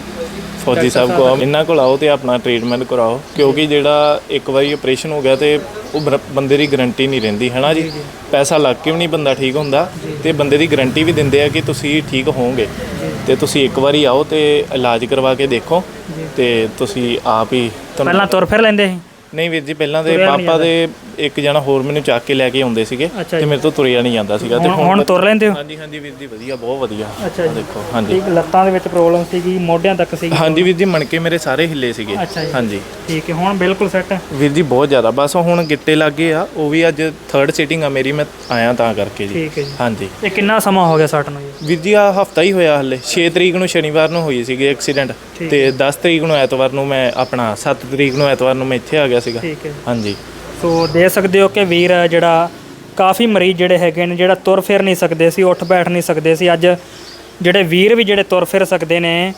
Speaker 7: ਫੌਜੀ ਸਾਹਿਬ ਕੋ ਇਹਨਾਂ ਕੋਲ ਆਓ ਤੇ ਆਪਣਾ ਟ੍ਰੀਟਮੈਂਟ ਕਰਾਓ ਕਿਉਂਕਿ ਜਿਹੜਾ ਇੱਕ ਵਾਰੀ ਆਪਰੇਸ਼ਨ ਹੋ ਗਿਆ ਤੇ ਉਹ ਬੰਦੇ ਦੀ ਗਾਰੰਟੀ ਨਹੀਂ ਰਹਿੰਦੀ ਹੈਨਾ ਜੀ? ਪੈਸਾ ਲੱਗ ਕੇ ਵੀ ਨਹੀਂ ਬੰਦਾ ਠੀਕ ਹੁੰਦਾ ਤੇ ਬੰਦੇ ਦੀ ਗਾਰੰਟੀ ਵੀ ਦਿੰਦੇ ਆ ਕਿ ਤੁਸੀਂ ਠੀਕ ਹੋਵੋਗੇ। ਤੇ ਤੁਸੀਂ ਇੱਕ ਵਾਰੀ ਆਓ ਤੇ ਇਲਾਜ ਕਰਵਾ ਕੇ ਦੇਖੋ ਤੇ ਤੁਸੀਂ ਆਪ ਹੀ
Speaker 2: ਪਹਿਲਾਂ ਤੁਰ ਫਿਰ ਲੈਂਦੇ ਸੀ।
Speaker 7: ਨਹੀਂ ਵੀਰ ਜੀ ਪਹਿਲਾਂ ਤੇ ਪਾਪਾ ਦੇ ਇੱਕ ਜਣਾ ਹੋਰ ਮੈਨੂੰ ਚੱਕ ਕੇ ਲੈ ਕੇ ਆਉਂਦੇ ਸੀਗੇ ਤੇ। ਮੇਰੇ ਤੋਂ ਤੁਰਿਆ ਨਹੀਂ ਜਾਂਦਾ ਸੀਗਾ ਤੇ
Speaker 2: ਹੁਣ ਤੁਰ ਲੈਂਦੇ ਹੋ?
Speaker 7: ਹਾਂਜੀ ਹਾਂਜੀ ਵੀਰ ਜੀ ਵਧੀਆ ਬਹੁਤ ਵਧੀਆ।
Speaker 2: ਅੱਛਾ ਜੀ।
Speaker 7: ਦੇਖੋ ਹਾਂਜੀ।
Speaker 2: ਠੀਕ ਲੱਤਾਂ ਦੇ ਵਿੱਚ ਪ੍ਰੋਬਲਮ ਸੀਗੀ ਮੋਢਿਆਂ ਤੱਕ ਸੀਗੀ
Speaker 7: ਹਾਂਜੀ ਵੀਰ ਜੀ ਮਣਕੇ ਮੇਰੇ ਸਾਰੇ ਹਿੱਲੇ ਸੀਗੇ। ਹਾਂਜੀ।
Speaker 2: ਠੀਕ ਹੈ ਹੁਣ ਬਿਲਕੁਲ ਸੈੱਟ
Speaker 7: ਵੀਰ ਜੀ ਬਹੁਤ ਜ਼ਿਆਦਾ। ਬਸ ਹੁਣ ਗਿੱਟੇ ਲੱਗੇ ਆ ਉਹ ਵੀ ਅੱਜ ਥਰਡ ਸੀਟਿੰਗ ਆ ਮੇਰੀ ਮੈਂ ਆਇਆ ਤਾਂ ਕਰਕੇ ਜੀ।
Speaker 2: ਠੀਕ ਹੈ ਜੀ।
Speaker 7: ਹਾਂਜੀ।
Speaker 2: ਇਹ ਕਿੰਨਾ ਸਮਾਂ ਹੋ ਗਿਆ ਸੱਟ ਨੂੰ
Speaker 7: ਵੀਰ ਜੀ ਆ ਹਫਤਾ ਹੀ ਹੋਇਆ ਹਲੇ। 6 ਤਰੀਕ ਨੂੰ ਸ਼ਨੀਵਾਰ ਨੂੰ ਹੋਈ ਸੀਗੀ ਐਕਸੀਡੈਂਟ ਤੇ 10 ਤਰੀਕ ਨੂੰ ਐਤਵਾਰ ਨੂੰ ਮੈਂ ਆਪਣਾ 7 ਤਰੀਕ ਨੂੰ ਐਤਵਾਰ ਨੂੰ ਮੈਂ ਇੱਥੇ ਆ ਗਿਆ ਸੀਗਾ।
Speaker 2: ਠੀਕ ਹੈ
Speaker 7: ਹਾਂਜੀ।
Speaker 2: ਸੋ ਦੇ ਸਕਦੇ ਹੋ ਕਿ ਵੀਰ ਜਿਹੜਾ ਕਾਫੀ ਮਰੀਜ਼ ਜਿਹੜੇ ਹੈਗੇ ਨੇ ਜਿਹੜਾ ਤੁਰ ਫਿਰ ਨਹੀਂ ਸਕਦੇ ਸੀ ਉੱਠ ਬੈਠ ਨਹੀਂ ਸਕਦੇ ਸੀ। ਅੱਜ ਜਿਹੜੇ ਵੀਰ ਵੀ ਜਿਹੜੇ ਤੁਰ ਫਿਰ ਸਕਦੇ ਨੇ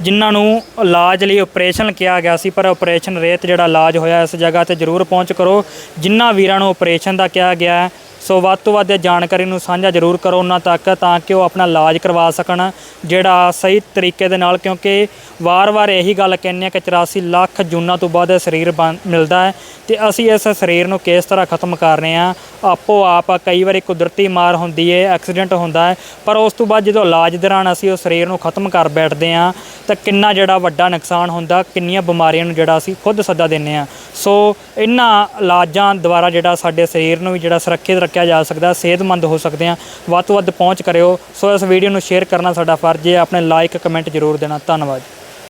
Speaker 2: ਜਿਨ੍ਹਾਂ ਨੂੰ ਇਲਾਜ ਲਈ ਆਪਰੇਸ਼ਨ ਕਿਹਾ ਗਿਆ ਸੀ ਪਰ ਆਪਰੇਸ਼ਨ ਰੇਤ ਜਿਹੜਾ ਇਲਾਜ ਹੋਇਆ ਇਸ ਜਗ੍ਹਾ ਤੇ ਜ਼ਰੂਰ ਪਹੁੰਚ ਕਰੋ। ਜਿਨ੍ਹਾਂ ਵੀਰਾਂ ਨੂੰ ਆਪਰੇਸ਼ਨ ਦਾ ਕਿਹਾ ਗਿਆ ਹੈ, ਸੋ ਵੱਧ ਤੋਂ ਵੱਧ ਇਹ ਜਾਣਕਾਰੀ ਨੂੰ ਸਾਂਝਾ ਜ਼ਰੂਰ ਕਰੋ ਉਹਨਾਂ ਤੱਕ ਤਾਂ ਕਿ ਉਹ ਆਪਣਾ ਇਲਾਜ ਕਰਵਾ ਸਕਣ, ਜਿਹੜਾ ਸਹੀ ਤਰੀਕੇ ਦੇ ਨਾਲ, ਕਿਉਂਕਿ ਵਾਰ-ਵਾਰ ਇਹੀ ਗੱਲ ਕਹਿੰਦੇ ਆ ਕਿ 84 ਲੱਖ ਜੂਨਾਂ ਤੋਂ ਬਾਅਦ ਇਹ ਸਰੀਰ ਬਣ- ਮਿਲਦਾ ਹੈ ਤੇ ਅਸੀਂ ਇਸ ਸਰੀਰ ਨੂੰ ਕਿਸ ਤਰ੍ਹਾਂ ਖਤਮ ਕਰ ਰਹੇ ਹਾਂ? ਆਪੋ ਆਪ ਕਈ ਵਾਰੀ ਕੁਦਰਤੀ ਮਾਰ ਹੁੰਦੀ ਹੈ ਐਕਸੀਡੈਂਟ ਹੁੰਦਾ ਹੈ, ਪਰ ਉਸ ਤੋਂ ਬਾਅਦ ਜਦੋਂ ਇਲਾਜ ਦੌਰਾਨ ਅਸੀਂ ਉਹ ਸਰੀਰ ਨੂੰ ਖਤਮ ਕਰ ਬੈਠਦੇ ਹਾਂ, ਤਾਂ ਕਿੰਨਾ ਜਿਹੜਾ ਵੱਡਾ ਨੁਕਸਾਨ ਹੁੰਦਾ, ਕਿੰਨੀਆਂ ਬਿਮਾਰੀਆਂ ਨੂੰ ਜਿਹੜਾ ਅਸੀਂ ਖੁਦ ਸੱਦਾ ਦਿੰਨੇ ਹਾਂ। ਸੋ ਇਹਨਾਂ ਇਲਾਜਾਂ ਦੁਆਰਾ ਜਿਹੜਾ ਸਾਡੇ ਸਰੀਰ ਨੂੰ ਵੀ ਜਿਹੜਾ ਸੁਰੱਖਿਅਤ ਰੱਖਿਆ ਜਾ ਸਕਦਾ, ਸਿਹਤਮੰਦ ਹੋ ਸਕਦੇ ਹਾਂ। ਵੱਧ ਤੋਂ ਵੱਧ ਪਹੁੰਚ ਕਰਿਓ। ਸੋ ਇਸ ਵੀਡੀਓ ਨੂੰ ਸ਼ੇਅਰ ਕਰਨਾ ਸਾਡਾ ਫਰਜ਼ ਹੈ। ਆਪਣੇ ਲਾਈਕ ਕਮੈਂਟ ਜ਼ਰੂਰ ਦੇਣਾ। ਧੰਨਵਾਦ।